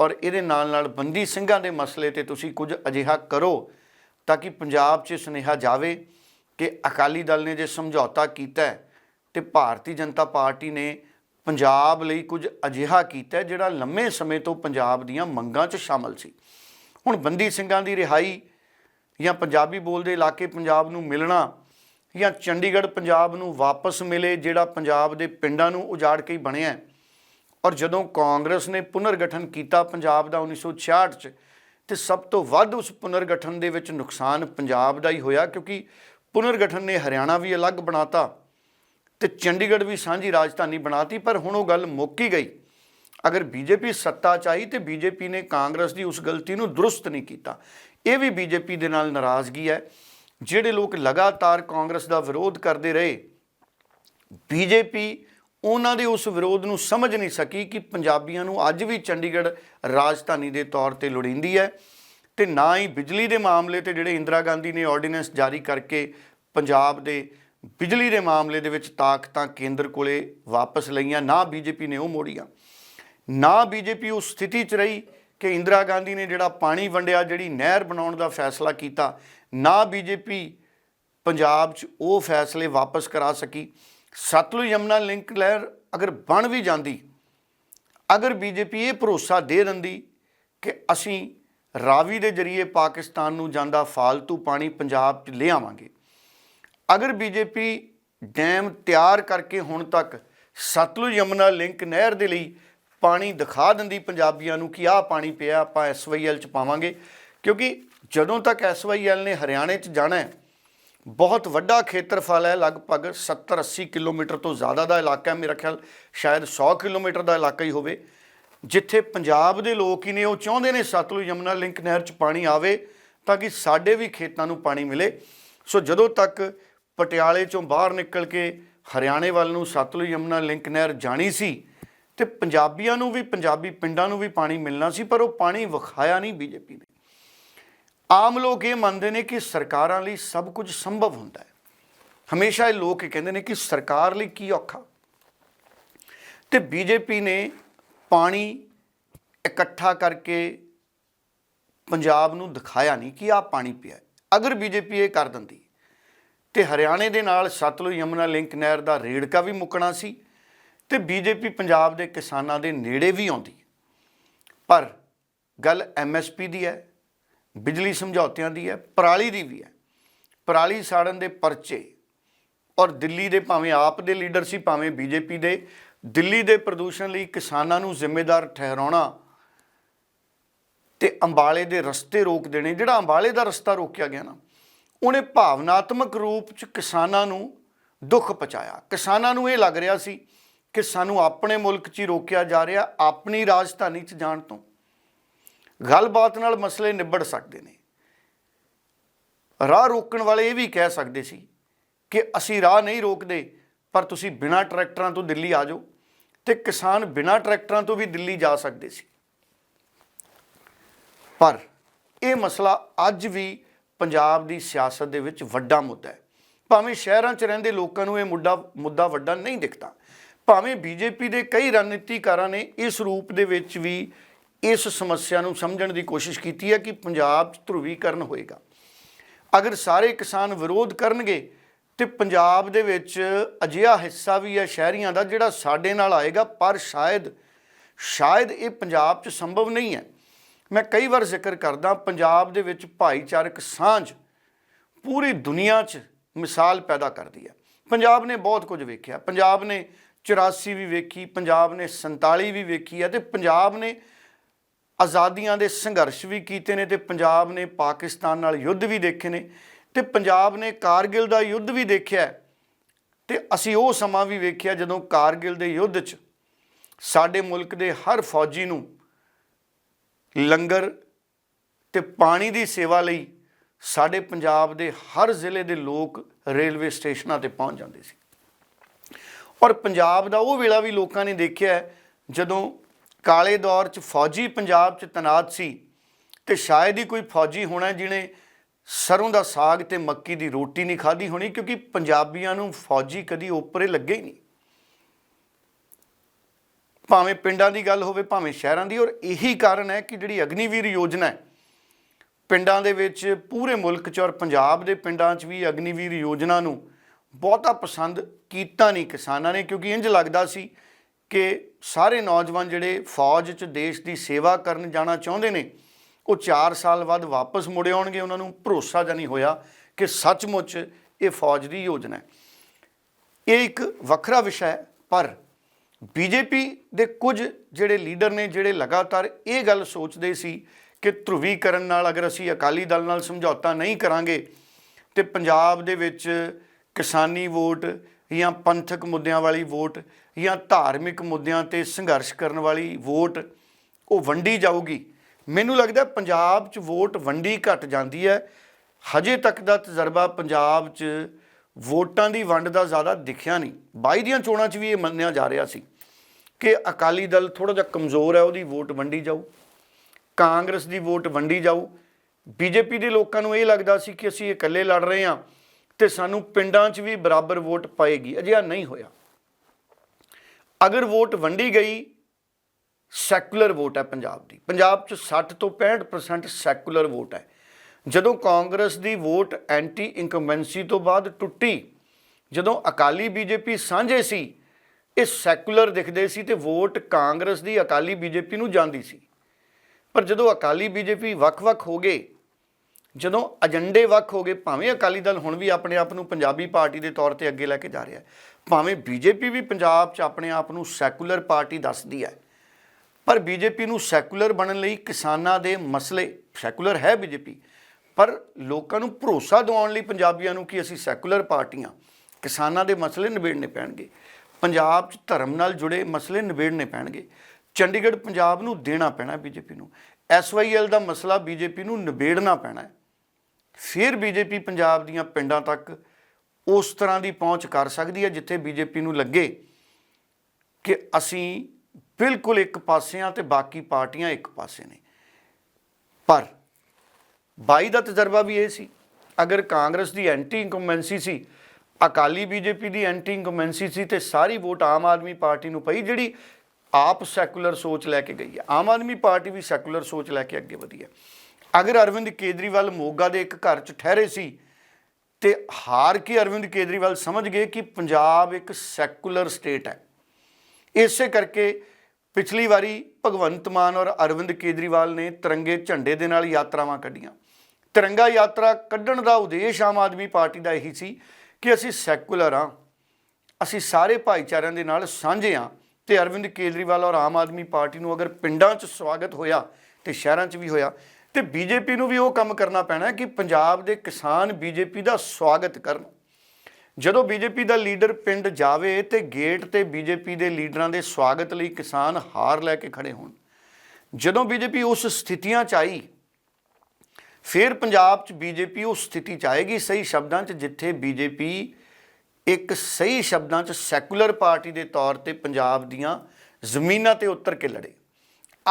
ਔਰ ਇਹਦੇ ਨਾਲ ਨਾਲ ਬੰਦੀ ਸਿੰਘਾਂ ਦੇ ਮਸਲੇ ਤੇ ਤੁਸੀਂ ਕੁਝ ਅਜਿਹਾ ਕਰੋ ਤਾਂ ਕਿ ਪੰਜਾਬ 'ਚ ਸੁਨੇਹਾ ਜਾਵੇ ਕਿ ਅਕਾਲੀ ਦਲ ਨੇ ਜੇ ਸਮਝੌਤਾ ਕੀਤਾ ਹੈ ਤੇ ਭਾਰਤੀ ਜਨਤਾ ਪਾਰਟੀ ਨੇ ਪੰਜਾਬ ਲਈ ਕੁਝ ਅਜਿਹਾ ਕੀਤਾ ਜਿਹੜਾ ਲੰਮੇ ਸਮੇਂ ਤੋਂ ਪੰਜਾਬ ਦੀਆਂ ਮੰਗਾਂ 'ਚ ਸ਼ਾਮਲ ਸੀ। ਹੁਣ ਬੰਦੀ ਸਿੰਘਾਂ ਦੀ ਰਿਹਾਈ ਜਾਂ ਪੰਜਾਬੀ ਬੋਲਦੇ ਇਲਾਕੇ ਪੰਜਾਬ ਨੂੰ ਮਿਲਣਾ ਜਾਂ ਚੰਡੀਗੜ੍ਹ ਪੰਜਾਬ ਨੂੰ ਵਾਪਸ ਮਿਲੇ ਜਿਹੜਾ ਪੰਜਾਬ ਦੇ ਪਿੰਡਾਂ ਨੂੰ ਉਜਾੜ ਕੇ ਹੀ ਬਣਿਆ ਔਰ ਜਦੋਂ ਕਾਂਗਰਸ ਨੇ ਪੁਨਰਗਠਨ ਕੀਤਾ ਪੰਜਾਬ ਦਾ 1966 ਚ, ਤੇ ਸਭ ਤੋਂ ਵੱਧ ਉਸ ਪੁਨਰਗਠਨ ਦੇ ਵਿੱਚ ਨੁਕਸਾਨ ਪੰਜਾਬ ਦਾ ਹੀ ਹੋਇਆ ਕਿਉਂਕਿ ਪੁਨਰਗਠਨ ਨੇ ਹਰਿਆਣਾ ਵੀ ਅਲੱਗ ਬਣਾਤਾ। ਤੇ ਚੰਡੀਗੜ੍ਹ ਵੀ ਸਾਂਝੀ ਰਾਜਧਾਨੀ ਬਣਾਤੀ, ਪਰ ਹੁਣ ਉਹ ਗੱਲ ਮੁੱਕ ਹੀ ਗਈ। ਅਗਰ ਬੀਜੇਪੀ ਸੱਤਾ ਚ ਆਈ ਤੇ ਬੀਜੇਪੀ ਨੇ ਕਾਂਗਰਸ ਦੀ ਉਸ ਗਲਤੀ ਨੂੰ ਦਰੁਸਤ ਨਹੀਂ ਕੀਤਾ। ਇਹ ਵੀ ਬੀਜੇਪੀ ਦੇ ਨਾਲ ਨਾਰਾਜ਼ਗੀ ਹੈ। ਜਿਹੜੇ ਲੋਕ ਲਗਾਤਾਰ ਕਾਂਗਰਸ ਦਾ ਵਿਰੋਧ ਕਰਦੇ ਰਹੇ, ਬੀਜੇਪੀ ਉਹਨਾਂ ਦੇ ਉਸ ਵਿਰੋਧ ਨੂੰ ਸਮਝ ਨਹੀਂ ਸਕੀ ਕਿ ਪੰਜਾਬੀਆਂ ਨੂੰ ਅੱਜ ਵੀ ਚੰਡੀਗੜ੍ਹ ਰਾਜਧਾਨੀ ਦੇ ਤੌਰ ਤੇ ਲੋੜੀਂਦੀ ਹੈ ਤੇ ਨਾ ਹੀ ਬਿਜਲੀ ਦੇ ਮਾਮਲੇ ਤੇ ਜਿਹੜੇ ਇੰਦਰਾ ਗਾਂਧੀ ਨੇ ਆਰਡੀਨੈਂਸ ਜਾਰੀ ਕਰਕੇ ਪੰਜਾਬ ਦੇ ਬਿਜਲੀ ਦੇ ਮਾਮਲੇ ਦੇ ਵਿੱਚ ਤਾਕਤਾਂ ਕੇਂਦਰ ਕੋਲੇ ਵਾਪਸ ਲਈਆਂ, ਨਾ ਬੀਜੇਪੀ ਨੇ ਉਹ ਮੋੜੀਆਂ। ਨਾ ਬੀਜੇਪੀ ਉਸ ਸਥਿਤੀ 'ਚ ਰਹੀ ਕਿ ਇੰਦਰਾ ਗਾਂਧੀ ਨੇ ਜਿਹੜਾ ਪਾਣੀ ਵੰਡਿਆ, ਜਿਹੜੀ ਨਹਿਰ ਬਣਾਉਣ ਦਾ ਫੈਸਲਾ ਕੀਤਾ, ਨਾ ਬੀਜੇਪੀ ਪੰਜਾਬ 'ਚ ਉਹ ਫੈਸਲੇ ਵਾਪਸ ਕਰਾ ਸਕੀ। ਸਤਲੁਜ ਯਮਨਾ ਲਿੰਕ ਲਹਿਰ ਅਗਰ ਬਣ ਵੀ ਜਾਂਦੀ, ਅਗਰ ਬੀਜੇਪੀ ਇਹ ਭਰੋਸਾ ਦੇ ਦਿੰਦੀ ਕਿ ਅਸੀਂ ਰਾਵੀ ਦੇ ਜ਼ਰੀਏ ਪਾਕਿਸਤਾਨ ਨੂੰ ਜਾਂਦਾ ਫਾਲਤੂ ਪਾਣੀ ਪੰਜਾਬ 'ਚ ਲੈ ਆਵਾਂਗੇ ਅਗਰ ਬੀਜੇਪੀ ਡੈਮ ਤਿਆਰ ਕਰਕੇ ਹੁਣ ਤੱਕ ਸਤਲੁਜ ਯਮਨਾ ਲਿੰਕ ਨਹਿਰ ਦੇ ਲਈ ਪਾਣੀ ਦਿਖਾ ਦਿੰਦੀ ਪੰਜਾਬੀਆਂ ਨੂੰ ਕਿ ਆਹ ਪਾਣੀ ਪਿਆ, ਆਪਾਂ ਐਸਵਾਈਐਲ ਚ ਪਾਵਾਂਗੇ। ਕਿਉਂਕਿ ਜਦੋਂ ਤੱਕ ਐਸਵਾਈਐਲ ਨੇ ਹਰਿਆਣੇ ਚ ਜਾਣਾ ਹੈ, ਬਹੁਤ ਵੱਡਾ ਖੇਤਰਫਲ ਹੈ, ਲਗਭਗ 70 80 ਕਿਲੋਮੀਟਰ ਤੋਂ ਜ਼ਿਆਦਾ ਦਾ ਇਲਾਕਾ ਹੈ, ਮੇਰਾ ਖਿਆਲ ਸ਼ਾਇਦ 100 ਕਿਲੋਮੀਟਰ ਦਾ ਇਲਾਕਾ ਹੀ ਹੋਵੇ। ਜਿੱਥੇ ਪੰਜਾਬ ਦੇ ਲੋਕ ਹੀ ਨੇ, ਉਹ ਚਾਹੁੰਦੇ ਨੇ ਸਤਲੁਜ ਯਮਨਾ ਲਿੰਕ ਨਹਿਰ ਚ ਪਾਣੀ ਆਵੇ ਤਾਂ ਕਿ ਸਾਡੇ ਵੀ ਖੇਤਾਂ ਨੂੰ ਪਾਣੀ ਮਿਲੇ। ਸੋ ਜਦੋਂ ਤੱਕ ਪਟਿਆਲੇ ਚੋਂ ਬਾਹਰ ਨਿਕਲ ਕੇ ਹਰਿਆਣੇ ਵੱਲ ਨੂੰ ਸਤਲੁਜ ਯਮਨਾ ਲਿੰਕ ਨਹਿਰ ਜਾਣੀ ਸੀ ਤੇ ਪੰਜਾਬੀਆਂ ਨੂੰ ਵੀ, ਪੰਜਾਬੀ ਪਿੰਡਾਂ ਨੂੰ ਵੀ ਪਾਣੀ ਮਿਲਣਾ ਸੀ, ਪਰ ਉਹ ਪਾਣੀ ਵਿਖਾਇਆ ਨਹੀਂ ਬੀਜੇਪੀ ਨੇ। ਆਮ ਲੋਕ ਇਹ ਮੰਨਦੇ ਨੇ ਕਿ ਸਰਕਾਰਾਂ ਲਈ ਸਭ ਕੁਝ ਸੰਭਵ ਹੁੰਦਾ ਹੈ। ਹਮੇਸ਼ਾ ਇਹ ਲੋਕ ਇਹ ਕਹਿੰਦੇ ਨੇ ਕਿ ਸਰਕਾਰ ਲਈ ਕੀ ਔਖਾ। ਤੇ ਬੀਜੇਪੀ ਨੇ ਪਾਣੀ ਇਕੱਠਾ ਕਰਕੇ ਪੰਜਾਬ ਨੂੰ ਦਿਖਾਇਆ ਨਹੀਂ ਕਿ ਆਹ ਪਾਣੀ ਪਿਆ ਹੈ। ਅਗਰ ਬੀਜੇਪੀ ਇਹ ਕਰ ਦਿੰਦੀ ਤੇ ਹਰਿਆਣੇ ਦੇ ਨਾਲ ਸਤਲੁਜ ਯਮਨਾ ਲਿੰਕ ਨਹਿਰ ਦਾ ਰੇੜਕਾ ਵੀ ਮੁੱਕਣਾ ਸੀ ਤੇ ਬੀਜੇਪੀ ਪੰਜਾਬ ਦੇ ਕਿਸਾਨਾਂ ਦੇ ਨੇੜੇ ਵੀ ਆਉਂਦੀ ਪਰ ਗੱਲ ਐਮਐਸਪੀ ਦੀ ਹੈ, ਬਿਜਲੀ ਸਮਝੌਤਿਆਂ ਦੀ ਹੈ, ਪਰਾਲੀ ਦੀ ਵੀ ਹੈ। ਪਰਾਲੀ ਸਾੜਨ ਦੇ ਪਰਚੇ ਔਰ ਦਿੱਲੀ ਦੇ ਭਾਵੇਂ ਆਪ ਦੇ ਲੀਡਰ ਸੀ, ਭਾਵੇਂ ਬੀਜੇਪੀ ਦੇ, ਦਿੱਲੀ ਦੇ ਪ੍ਰਦੂਸ਼ਣ ਲਈ ਕਿਸਾਨਾਂ ਨੂੰ ਜ਼ਿੰਮੇਦਾਰ ਠਹਿਰਾਉਣਾ ਤੇ ਅੰਬਾਲੇ ਦੇ ਰਸਤੇ ਰੋਕ ਦੇਣੇ, ਜਿਹੜਾ ਅੰਬਾਲੇ ਦਾ ਰਸਤਾ ਰੋਕਿਆ ਗਿਆ ਨਾ ਉਹਨੇ ਭਾਵਨਾਤਮਕ ਰੂਪ ਚ ਕਿਸਾਨਾਂ ਨੂੰ ਦੁੱਖ ਪਹੁੰਚਾਇਆ। ਕਿਸਾਨਾਂ ਨੂੰ ਇਹ ਲੱਗ ਰਿਹਾ ਸੀ ਕਿ ਸਾਨੂੰ ਆਪਣੇ ਮੁਲਕ 'ਚ ਹੀ ਰੋਕਿਆ ਜਾ ਰਿਹਾ ਆਪਣੀ ਰਾਜਧਾਨੀ 'ਚ ਜਾਣ ਤੋਂ। ਗੱਲਬਾਤ ਨਾਲ ਮਸਲੇ ਨਿਬੜ ਸਕਦੇ ਨੇ। ਰਾਹ ਰੋਕਣ ਵਾਲੇ ਇਹ ਵੀ ਕਹਿ ਸਕਦੇ ਸੀ ਕਿ ਅਸੀਂ ਰਾਹ ਨਹੀਂ ਰੋਕਦੇ, ਪਰ ਤੁਸੀਂ ਬਿਨਾਂ ਟਰੈਕਟਰਾਂ ਤੋਂ ਦਿੱਲੀ ਆ ਜਾਓ ਤੇ ਕਿਸਾਨ ਬਿਨਾਂ ਟਰੈਕਟਰਾਂ ਤੋਂ ਵੀ ਦਿੱਲੀ ਜਾ ਸਕਦੇ ਸੀ। ਪਰ ਇਹ ਮਸਲਾ ਅੱਜ ਵੀ ਪੰਜਾਬ ਦੀ ਸਿਆਸਤ ਦੇ ਵਿੱਚ ਵੱਡਾ ਮੁੱਦਾ ਹੈ। ਭਾਵੇਂ ਸ਼ਹਿਰਾਂ 'ਚ ਰਹਿੰਦੇ ਲੋਕਾਂ ਨੂੰ ਇਹ ਮੁੱਦਾ ਮੁੱਦਾ ਵੱਡਾ ਨਹੀਂ ਦਿਖਦਾ, ਭਾਵੇਂ ਬੀਜੇਪੀ ਦੇ ਕਈ ਰਣਨੀਤੀਕਾਰਾਂ ਨੇ ਇਸ ਰੂਪ ਦੇ ਵਿੱਚ ਵੀ ਇਸ ਸਮੱਸਿਆ ਨੂੰ ਸਮਝਣ ਦੀ ਕੋਸ਼ਿਸ਼ ਕੀਤੀ ਹੈ ਕਿ ਪੰਜਾਬ 'ਚ ਧਰੂਵੀਕਰਨ ਹੋਏਗਾ। ਅਗਰ ਸਾਰੇ ਕਿਸਾਨ ਵਿਰੋਧ ਕਰਨਗੇ, ਤੇ ਪੰਜਾਬ ਦੇ ਵਿੱਚ ਅਜਿਹਾ ਹਿੱਸਾ ਵੀ ਹੈ ਸ਼ਹਿਰੀਆਂ ਦਾ ਜਿਹੜਾ ਸਾਡੇ ਨਾਲ ਆਏਗਾ, ਪਰ ਸ਼ਾਇਦ ਸ਼ਾਇਦ ਇਹ ਪੰਜਾਬ 'ਚ ਸੰਭਵ ਨਹੀਂ ਹੈ। ਮੈਂ ਕਈ ਵਾਰ ਜ਼ਿਕਰ ਕਰਦਾ ਪੰਜਾਬ ਦੇ ਵਿੱਚ ਭਾਈਚਾਰਕ ਸਾਂਝ ਪੂਰੀ ਦੁਨੀਆ 'ਚ ਮਿਸਾਲ ਪੈਦਾ ਕਰਦੀ ਹੈ ਪੰਜਾਬ ਨੇ ਬਹੁਤ ਕੁਝ ਵੇਖਿਆ ਪੰਜਾਬ ਨੇ 84 ਵੀ ਵੇਖੀ, ਪੰਜਾਬ ਨੇ 47 ਵੀ ਵੇਖੀ ਹੈ ਤੇ ਪੰਜਾਬ ਨੇ ਆਜ਼ਾਦੀਆਂ ਦੇ ਸੰਘਰਸ਼ ਵੀ ਕੀਤੇ ਨੇ ਤੇ ਪੰਜਾਬ ਨੇ ਪਾਕਿਸਤਾਨ ਨਾਲ ਯੁੱਧ ਵੀ ਦੇਖੇ ਨੇ ਤੇ ਪੰਜਾਬ ਨੇ ਕਾਰਗਿਲ ਦਾ ਯੁੱਧ ਵੀ ਦੇਖਿਆ ਹੈ। ਤੇ ਅਸੀਂ ਉਹ ਸਮਾਂ ਵੀ ਵੇਖਿਆ ਜਦੋਂ ਕਾਰਗਿਲ ਦੇ ਯੁੱਧ 'ਚ ਸਾਡੇ ਮੁਲਕ ਦੇ ਹਰ ਫੌਜੀ ਨੂੰ ਲੰਗਰ ਤੇ ਪਾਣੀ ਦੀ ਸੇਵਾ ਲਈ ਸਾਡੇ ਪੰਜਾਬ ਦੇ ਹਰ ਜ਼ਿਲ੍ਹੇ ਦੇ ਲੋਕ ਰੇਲਵੇ ਸਟੇਸ਼ਨਾਂ ਤੇ ਪਹੁੰਚ ਜਾਂਦੇ ਸੀ। ਔਰ ਪੰਜਾਬ ਦਾ ਉਹ ਵੇਲਾ ਵੀ ਲੋਕਾਂ ਨੇ ਦੇਖਿਆ ਜਦੋਂ ਕਾਲੇ ਦੌਰ 'ਚ ਫੌਜੀ ਪੰਜਾਬ 'ਚ ਤਨਾਤ ਸੀ ਤੇ ਸ਼ਾਇਦ ਹੀ ਕੋਈ ਫੌਜੀ ਹੋਣਾ ਜਿਹਨੇ ਸਰੋਂ ਦਾ ਸਾਗ ਤੇ ਮੱਕੀ ਦੀ ਰੋਟੀ ਨਹੀਂ ਖਾਧੀ ਹੋਣੀ, ਕਿਉਂਕਿ ਪੰਜਾਬੀਆਂ ਨੂੰ ਫੌਜੀ ਕਦੀ ਓਪਰੇ ਲੱਗੇ ਹੀ ਨਹੀਂ। ਭਾਵੇਂ ਪਿੰਡਾਂ ਦੀ ਗੱਲ ਹੋਵੇ, ਭਾਵੇਂ ਸ਼ਹਿਰਾਂ ਦੀ, ਔਰ ਇਹੀ ਕਾਰਨ ਹੈ ਕਿ ਜਿਹੜੀ ਅਗਨੀਵੀਰ ਯੋਜਨਾ ਹੈ, ਪਿੰਡਾਂ ਦੇ ਵਿੱਚ, ਪੂਰੇ ਮੁਲਕ 'ਚ ਔਰ ਪੰਜਾਬ ਦੇ ਪਿੰਡਾਂ 'ਚ ਵੀ ਅਗਨੀਵੀਰ ਯੋਜਨਾ ਨੂੰ ਬਹੁਤਾ ਪਸੰਦ ਕੀਤਾ ਨਹੀਂ ਕਿਸਾਨਾਂ ਨੇ, ਕਿਉਂਕਿ ਇੰਜ ਲੱਗਦਾ ਸੀ ਕਿ ਸਾਰੇ ਨੌਜਵਾਨ ਜਿਹੜੇ ਫੌਜ 'ਚ ਦੇਸ਼ ਦੀ ਸੇਵਾ ਕਰਨ ਜਾਣਾ ਚਾਹੁੰਦੇ ਨੇ, ਉਹ 4 ਸਾਲ ਬਾਅਦ ਵਾਪਸ ਮੁੜ ਆਉਣਗੇ। ਉਹਨਾਂ ਨੂੰ ਭਰੋਸਾ ਜਾਂ ਨਹੀਂ ਹੋਇਆ ਕਿ ਸੱਚਮੁੱਚ ਇਹ ਫੌਜ ਦੀ ਯੋਜਨਾ ਹੈ। ਇਹ ਇੱਕ ਵੱਖਰਾ ਵਿਸ਼ਾ ਹੈ, ਪਰ ਬੀਜੇਪੀ ਦੇ ਕੁਝ ਜਿਹੜੇ ਲੀਡਰ ਨੇ ਜਿਹੜੇ ਲਗਾਤਾਰ ਇਹ ਗੱਲ ਸੋਚਦੇ ਸੀ ਕਿ ਧਰੁਵੀਕਰਨ ਨਾਲ ਅਗਰ ਅਸੀਂ ਅਕਾਲੀ ਦਲ ਨਾਲ ਸਮਝੌਤਾ ਨਹੀਂ ਕਰਾਂਗੇ ਤੇ ਪੰਜਾਬ ਦੇ ਵਿੱਚ ਕਿਸਾਨੀ ਵੋਟ ਜਾਂ ਪੰਥਕ ਮੁੱਦਿਆਂ ਵਾਲੀ ਵੋਟ ਜਾਂ ਧਾਰਮਿਕ ਮੁੱਦਿਆਂ ਤੇ ਸੰਘਰਸ਼ ਕਰਨ ਵਾਲੀ ਵੋਟ ਉਹ ਵੰਡੀ ਜਾਊਗੀ। ਮੈਨੂੰ ਲੱਗਦਾ ਪੰਜਾਬ 'ਚ ਵੋਟ ਵੰਡੀ ਘਟ ਜਾਂਦੀ ਹੈ। ਹਜੇ ਤੱਕ ਦਾ ਤਜਰਬਾ ਪੰਜਾਬ 'ਚ ਵੋਟਾਂ ਦੀ ਵੰਡ ਦਾ ਜ਼ਿਆਦਾ ਦਿਖਿਆ ਨਹੀਂ। 22 ਦੀਆਂ ਚੋਣਾਂ 'ਚ ਵੀ ਇਹ ਮੰਨਿਆ ਜਾ ਰਿਹਾ ਸੀ ਕਿ ਅਕਾਲੀ ਦਲ ਥੋੜਾ ਜਿਹਾ ਕਮਜ਼ੋਰ ਹੈ, ਉਹਦੀ ਵੋਟ ਵੰਡੀ ਜਾਊ। ਕਾਂਗਰਸ ਦੀ ਵੋਟ ਵੰਡੀ ਜਾਊ। ਬੀਜੇਪੀ ਦੇ ਲੋਕਾਂ ਨੂੰ ਇਹ ਲੱਗਦਾ ਸੀ ਕਿ ਅਸੀਂ ਇਕੱਲੇ ਲੜ ਰਹੇ ਹਾਂ ਤੇ ਸਾਨੂੰ ਪਿੰਡਾਂ 'ਚ ਵੀ ਬਰਾਬਰ ਵੋਟ ਪਾਏਗੀ। ਅਜਿਹਾ ਨਹੀਂ ਹੋਇਆ। ਅਗਰ ਵੋਟ ਵੰਡੀ ਗਈ, ਸੈਕੂਲਰ ਵੋਟ ਹੈ ਪੰਜਾਬ ਦੀ। ਪੰਜਾਬ 'ਚ 60 ਤੋਂ 65% ਸੈਕੂਲਰ ਵੋਟ ਹੈ। ਜਦੋਂ ਕਾਂਗਰਸ ਦੀ ਵੋਟ ਐਂਟੀ ਇਨਕੰਬੈਂਸੀ ਤੋਂ ਬਾਅਦ ਟੁੱਟੀ, ਜਦੋਂ ਅਕਾਲੀ ਬੀਜੇਪੀ ਸਾਂਝੇ ਸੀ, ਇਹ ਸੈਕੂਲਰ ਦਿਖਦੇ ਸੀ ਤੇ ਵੋਟ ਕਾਂਗਰਸ ਦੀ ਅਕਾਲੀ ਬੀਜੇਪੀ ਨੂੰ ਜਾਂਦੀ ਸੀ। ਪਰ ਜਦੋਂ ਅਕਾਲੀ ਬੀਜੇਪੀ ਵੱਖ-ਵੱਖ ਹੋ ਗਏ, ਜਦੋਂ ਏਜੰਡੇ ਵੱਖ ਹੋ ਗਏ, ਭਾਵੇਂ ਅਕਾਲੀ ਦਲ ਹੁਣ ਵੀ ਆਪਣੇ ਆਪ ਨੂੰ ਪੰਜਾਬੀ ਪਾਰਟੀ ਦੇ ਤੌਰ ਤੇ ਅੱਗੇ ਲੈ ਕੇ ਜਾ ਰਿਹਾ ਹੈ, ਭਾਵੇਂ ਬੀਜੇਪੀ ਵੀ ਪੰਜਾਬ 'ਚ ਆਪਣੇ ਆਪ ਨੂੰ ਸੈਕੂਲਰ ਪਾਰਟੀ ਦੱਸਦੀ ਹੈ, ਪਰ ਬੀਜੇਪੀ ਨੂੰ ਸੈਕੂਲਰ ਬਣਨ ਲਈ ਕਿਸਾਨਾਂ ਦੇ ਮਸਲੇ, ਸੈਕੂਲਰ ਹੈ ਬੀਜੇਪੀ ਪਰ ਲੋਕਾਂ ਨੂੰ ਭਰੋਸਾ ਦਿਵਾਉਣ ਲਈ ਪੰਜਾਬੀਆਂ ਨੂੰ ਕਿ ਅਸੀਂ ਸੈਕੂਲਰ ਪਾਰਟੀਆਂ, ਕਿਸਾਨਾਂ ਦੇ ਮਸਲੇ ਨਿਬੇੜਨੇ ਪੈਣਗੇ। ਪੰਜਾਬ 'ਚ ਧਰਮ ਨਾਲ ਜੁੜੇ ਮਸਲੇ ਨਿਬੇੜਨੇ ਪੈਣਗੇ। ਚੰਡੀਗੜ੍ਹ ਪੰਜਾਬ ਨੂੰ ਦੇਣਾ ਪੈਣਾ ਬੀਜੇਪੀ ਨੂੰ। ਐਸਵਾਈਐਲ ਦਾ ਮਸਲਾ ਬੀਜੇਪੀ ਨੂੰ ਨਿਬੇੜਨਾ ਪੈਣਾ ਹੈ। ਫਿਰ ਬੀਜੇਪੀ ਪੰਜਾਬ ਦੀਆਂ ਪਿੰਡਾਂ ਤੱਕ ਉਸ ਤਰ੍ਹਾਂ ਦੀ ਪਹੁੰਚ ਕਰ ਸਕਦੀ ਹੈ ਜਿੱਥੇ ਬੀਜੇਪੀ ਨੂੰ ਲੱਗੇ ਕਿ ਅਸੀਂ ਬਿਲਕੁਲ ਇੱਕ ਪਾਸੇ ਹਾਂ ਤੇ ਬਾਕੀ ਪਾਰਟੀਆਂ ਇੱਕ ਪਾਸੇ ਨੇ। ਪਰ 22 ਦਾ ਤਜਰਬਾ ਵੀ ਇਹ ਸੀ। ਅਗਰ ਕਾਂਗਰਸ ਦੀ ਐਂਟੀ ਇਨਕੰਬੈਂਸੀ ਸੀ, ਅਕਾਲੀ ਬੀਜੇਪੀ ਦੀ ਐਂਟੀ ਇਨਕੰਬੈਂਸੀ ਸੀ ਤੇ ਸਾਰੀ ਵੋਟ ਆਮ ਆਦਮੀ ਪਾਰਟੀ ਨੂੰ ਪਈ, ਜਿਹੜੀ ਆਪ ਸੈਕੂਲਰ ਸੋਚ ਲੈ ਕੇ ਗਈ ਹੈ। ਆਮ ਆਦਮੀ ਪਾਰਟੀ ਵੀ ਸੈਕੂਲਰ ਸੋਚ ਲੈ ਕੇ ਅੱਗੇ ਵਧੀ ਹੈ। ਅਗਰ ਅਰਵਿੰਦ ਕੇਜਰੀਵਾਲ ਮੋਗਾ ਦੇ ਇੱਕ ਘਰ 'ਚ ਠਹਿਰੇ ਸੀ, ਤੇ ਹਾਰ ਕੇ ਅਰਵਿੰਦ ਕੇਜਰੀਵਾਲ ਸਮਝ ਗਏ ਕਿ ਪੰਜਾਬ ਇੱਕ ਸੈਕੂਲਰ ਸਟੇਟ ਹੈ। ਇਸੇ ਕਰਕੇ ਪਿਛਲੀ ਵਾਰੀ ਭਗਵੰਤ ਮਾਨ ਔਰ ਅਰਵਿੰਦ ਕੇਜਰੀਵਾਲ ਨੇ ਤਿਰੰਗੇ ਝੰਡੇ ਦੇ ਨਾਲ ਯਾਤਰਾਵਾਂ ਕੱਢੀਆਂ। ਤਿਰੰਗਾ ਯਾਤਰਾ ਕੱਢਣ ਦਾ ਉਦੇਸ਼ ਆਮ ਆਦਮੀ ਪਾਰਟੀ ਦਾ ਇਹੀ ਸੀ ਕਿ ਅਸੀਂ ਸੈਕੂਲਰ ਹਾਂ, ਅਸੀਂ ਸਾਰੇ ਭਾਈਚਾਰਿਆਂ ਦੇ ਨਾਲ ਸਾਂਝੇ ਹਾਂ ਤੇ ਅਰਵਿੰਦ ਕੇਜਰੀਵਾਲ ਔਰ ਆਮ ਆਦਮੀ ਪਾਰਟੀ ਨੂੰ ਅਗਰ ਪਿੰਡਾਂ 'ਚ ਸਵਾਗਤ ਹੋਇਆ ਤੇ ਸ਼ਹਿਰਾਂ 'ਚ ਵੀ ਹੋਇਆ ਤੇ ਬੀਜੇਪੀ ਨੂੰ ਵੀ ਉਹ ਕੰਮ ਕਰਨਾ ਪੈਣਾ ਕਿ ਪੰਜਾਬ ਦੇ ਕਿਸਾਨ ਬੀਜੇਪੀ ਦਾ ਸਵਾਗਤ ਕਰਨ। ਜਦੋਂ ਬੀਜੇਪੀ ਦਾ ਲੀਡਰ ਪਿੰਡ ਜਾਵੇ ਤੇ ਗੇਟ ਤੇ ਬੀਜੇਪੀ ਦੇ ਲੀਡਰਾਂ ਦੇ ਸਵਾਗਤ ਲਈ ਕਿਸਾਨ ਹਾਰ ਲੈ ਕੇ ਖੜੇ ਹੋਣ। ਜਦੋਂ ਬੀਜੇਪੀ ਉਸ ਸਥਿਤੀਆਂ 'ਚ ਆਈ, ਫਿਰ ਪੰਜਾਬ 'ਚ ਬੀਜੇਪੀ ਉਸ ਸਥਿਤੀ 'ਚ ਆਏਗੀ ਸਹੀ ਸ਼ਬਦਾਂ 'ਚ, ਜਿੱਥੇ ਬੀਜੇਪੀ ਇੱਕ ਸਹੀ ਸ਼ਬਦਾਂ 'ਚ ਸੈਕੂਲਰ ਪਾਰਟੀ ਦੇ ਤੌਰ ਤੇ ਪੰਜਾਬ ਦੀਆਂ ਜ਼ਮੀਨਾਂ ਤੇ ਉਤਰ ਕੇ ਲੜੇ।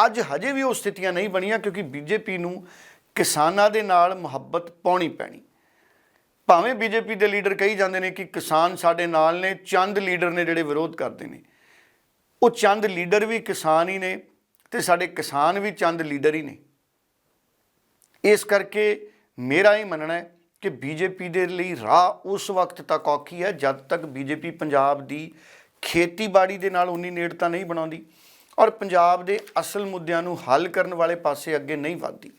ਅੱਜ ਹਜੇ ਵੀ ਉਹ ਸਥਿਤੀਆਂ ਨਹੀਂ ਬਣੀਆਂ ਕਿਉਂਕਿ ਬੀਜੇਪੀ ਨੂੰ ਕਿਸਾਨਾਂ ਦੇ ਨਾਲ ਮੁਹੱਬਤ ਪਾਉਣੀ ਪੈਣੀ। ਭਾਵੇਂ ਬੀਜੇਪੀ ਦੇ ਲੀਡਰ ਕਹੀ ਜਾਂਦੇ ਨੇ ਕਿ ਕਿਸਾਨ ਸਾਡੇ ਨਾਲ ਨੇ, ਚੰਦ ਲੀਡਰ ਨੇ ਜਿਹੜੇ ਵਿਰੋਧ ਕਰਦੇ ਨੇ। ਉਹ ਚੰਦ ਲੀਡਰ ਵੀ ਕਿਸਾਨ ਹੀ ਨੇ ਤੇ ਸਾਡੇ ਕਿਸਾਨ ਵੀ ਚੰਦ ਲੀਡਰ ਹੀ ਨੇ। ਇਸ ਕਰਕੇ ਮੇਰਾ ਇਹ ਮੰਨਣਾ ਹੈ ਕਿ ਬੀਜੇਪੀ ਦੇ ਲਈ ਰਾਹ ਉਸ ਵਕਤ ਤੱਕ ਔਖੀ ਹੈ ਜਦ ਤੱਕ ਬੀਜੇਪੀ ਪੰਜਾਬ ਦੀ ਖੇਤੀਬਾੜੀ ਦੇ ਨਾਲ ਉਨੀ ਨੇੜਤਾ ਨਹੀਂ ਬਣਾਉਂਦੀ ਔਰ ਪੰਜਾਬ ਦੇ ਅਸਲ ਮੁੱਦਿਆਂ ਨੂੰ ਹੱਲ ਕਰਨ ਵਾਲੇ ਪਾਸੇ ਅੱਗੇ ਨਹੀਂ ਵਧਦੀ।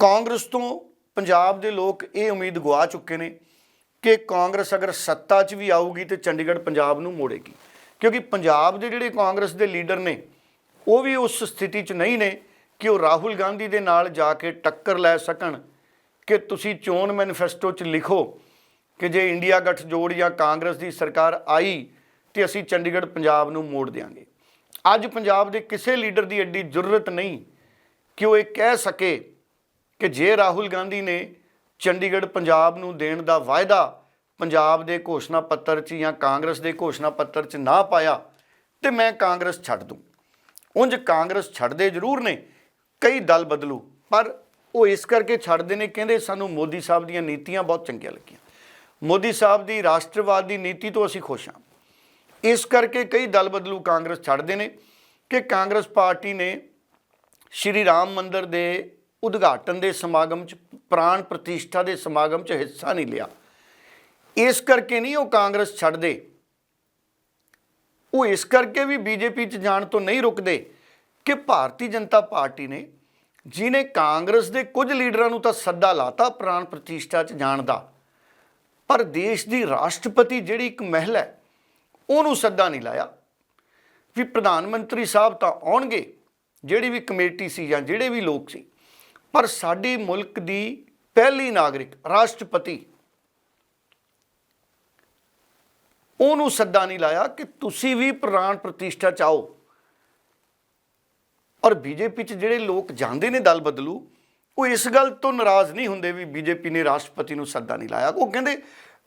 ਕਾਂਗਰਸ ਤੋਂ ਪੰਜਾਬ ਦੇ ਲੋਕ ਇਹ ਉਮੀਦ ਗਵਾ ਚੁੱਕੇ ਨੇ ਕਿ ਕਾਂਗਰਸ ਅਗਰ ਸੱਤਾ 'ਚ ਵੀ ਆਊਗੀ ਤੇ ਚੰਡੀਗੜ੍ਹ ਪੰਜਾਬ ਨੂੰ ਮੋੜੇਗੀ। ਕਿਉਂਕਿ ਪੰਜਾਬ ਦੇ ਜਿਹੜੇ ਕਾਂਗਰਸ ਦੇ ਲੀਡਰ ਨੇ, ਉਹ ਵੀ ਉਸ ਸਥਿਤੀ 'ਚ ਨਹੀਂ ਨੇ ਕਿ ਉਹ ਰਾਹੁਲ ਗਾਂਧੀ ਦੇ ਨਾਲ ਜਾ ਕੇ ਟੱਕਰ ਲੈ ਸਕਣ ਕਿ ਤੁਸੀਂ ਚੋਣ ਮੈਨੀਫੈਸਟੋ 'ਚ ਲਿਖੋ ਕਿ ਜੇ ਇੰਡੀਆ ਗੱਠਜੋੜ ਜਾਂ ਕਾਂਗਰਸ ਦੀ ਸਰਕਾਰ ਆਈ ਤੇ ਅਸੀਂ ਚੰਡੀਗੜ੍ਹ ਪੰਜਾਬ ਨੂੰ ਮੋੜ ਦਿਆਂਗੇ। ਅੱਜ ਪੰਜਾਬ ਦੇ ਕਿਸੇ ਲੀਡਰ ਦੀ ਐਡੀ ਜ਼ਰੂਰਤ ਨਹੀਂ ਕਿ ਉਹ ਇਹ ਕਹਿ ਸਕੇ ਕਿ ਜੇ ਰਾਹੁਲ ਗਾਂਧੀ ਨੇ ਚੰਡੀਗੜ੍ਹ ਪੰਜਾਬ ਨੂੰ ਦੇਣ ਦਾ ਵਾਅਦਾ ਪੰਜਾਬ ਦੇ ਘੋਸ਼ਣਾ ਪੱਤਰ 'ਚ ਜਾਂ ਕਾਂਗਰਸ ਦੇ ਘੋਸ਼ਣਾ ਪੱਤਰ 'ਚ ਨਾ ਪਾਇਆ, ਤੇ ਮੈਂ ਕਾਂਗਰਸ ਛੱਡ ਦੂੰ। ਉਂਝ ਕਾਂਗਰਸ ਛੱਡਦੇ ਜ਼ਰੂਰ ਨੇ, ਕਈ ਦਲ ਬਦਲੂ, ਪਰ ਉਹ ਇਸ ਕਰਕੇ ਛੱਡਦੇ ਨੇ ਕਹਿੰਦੇ ਸਾਨੂੰ ਮੋਦੀ ਸਾਹਿਬ ਦੀਆਂ ਨੀਤੀਆਂ ਬਹੁਤ ਚੰਗੀਆਂ ਲੱਗੀਆਂ। ਮੋਦੀ ਸਾਹਿਬ ਦੀ ਰਾਸ਼ਟਰਵਾਦ ਦੀ ਨੀਤੀ ਤੋਂ ਅਸੀਂ ਖੁਸ਼ ਹਾਂ। ਇਸ ਕਰਕੇ ਕਈ ਦਲ ਬਦਲੂ, ਕਾਂਗਰਸ ਛੱਡਦੇ ਨੇ ਕਿ ਕਾਂਗਰਸ ਪਾਰਟੀ ਨੇ ਸ਼੍ਰੀ ਰਾਮ ਮੰਦਰ ਦੇ ਉਦਘਾਟਨ ਦੇ ਸਮਾਗਮ 'ਚ, ਪ੍ਰਾਣ ਪ੍ਰਤਿਸ਼ਠਾ ਦੇ ਸਮਾਗਮ 'ਚ ਹਿੱਸਾ ਨਹੀਂ ਲਿਆ। ਇਸ ਕਰਕੇ ਨਹੀਂ ਉਹ ਕਾਂਗਰਸ ਛੱਡਦੇ। ਉਹ ਇਸ ਕਰਕੇ ਵੀ ਬੀਜੇਪੀ 'ਚ ਜਾਣ ਤੋਂ ਨਹੀਂ ਰੁਕਦੇ ਕਿ ਭਾਰਤੀ ਜਨਤਾ ਪਾਰਟੀ ਨੇ ਜਿਨੇ ਕਾਂਗਰਸ ਦੇ ਕੁਝ ਲੀਡਰਾਂ ਨੂੰ ਤਾਂ ਸੱਦਾ ਲਾਤਾ ਪ੍ਰਾਣ ਪ੍ਰਤੀਸ਼ਠਾ 'ਚ ਜਾਣ ਦਾ। ਪਰ ਦੇਸ਼ ਦੀ ਰਾਸ਼ਟਰਪਤੀ ਜਿਹੜੀ ਇੱਕ ਮਹਿਲ ਹੈ, ਉਹਨੂੰ ਸੱਦਾ ਨਹੀਂ ਲਾਇਆ। ਵੀ ਪ੍ਰਧਾਨ ਮੰਤਰੀ ਸਾਹਿਬ ਤਾਂ ਆਉਣਗੇ, ਜਿਹੜੀ ਵੀ ਕਮੇਟੀ ਸੀ ਜਾਂ ਜਿਹੜੇ ਵੀ ਲੋਕ ਸੀ। ਪਰ ਸਾਡੀ ਮੁਲਕ ਦੀ ਪਹਿਲੀ ਨਾਗਰਿਕ, ਰਾਸ਼ਟਰਪਤੀ, ਉਹਨੂੰ ਸੱਦਾ ਨਹੀਂ ਲਾਇਆ ਕਿ ਤੁਸੀਂ ਵੀ ਪ੍ਰਾਣ ਪ੍ਰਤਿਸ਼ਠਾ ਚਾਓ ਔਰ ਬੀਜੇਪੀ 'ਚ ਜਿਹੜੇ ਲੋਕ ਜਾਂਦੇ ਨੇ ਦਲ ਬਦਲੂ, ਉਹ ਇਸ ਗੱਲ ਤੋਂ ਨਾਰਾਜ਼ ਨਹੀਂ ਹੁੰਦੇ ਵੀ ਬੀਜੇਪੀ ਨੇ ਰਾਸ਼ਟਰਪਤੀ ਨੂੰ ਸੱਦਾ ਨਹੀਂ ਲਾਇਆ। ਉਹ ਕਹਿੰਦੇ,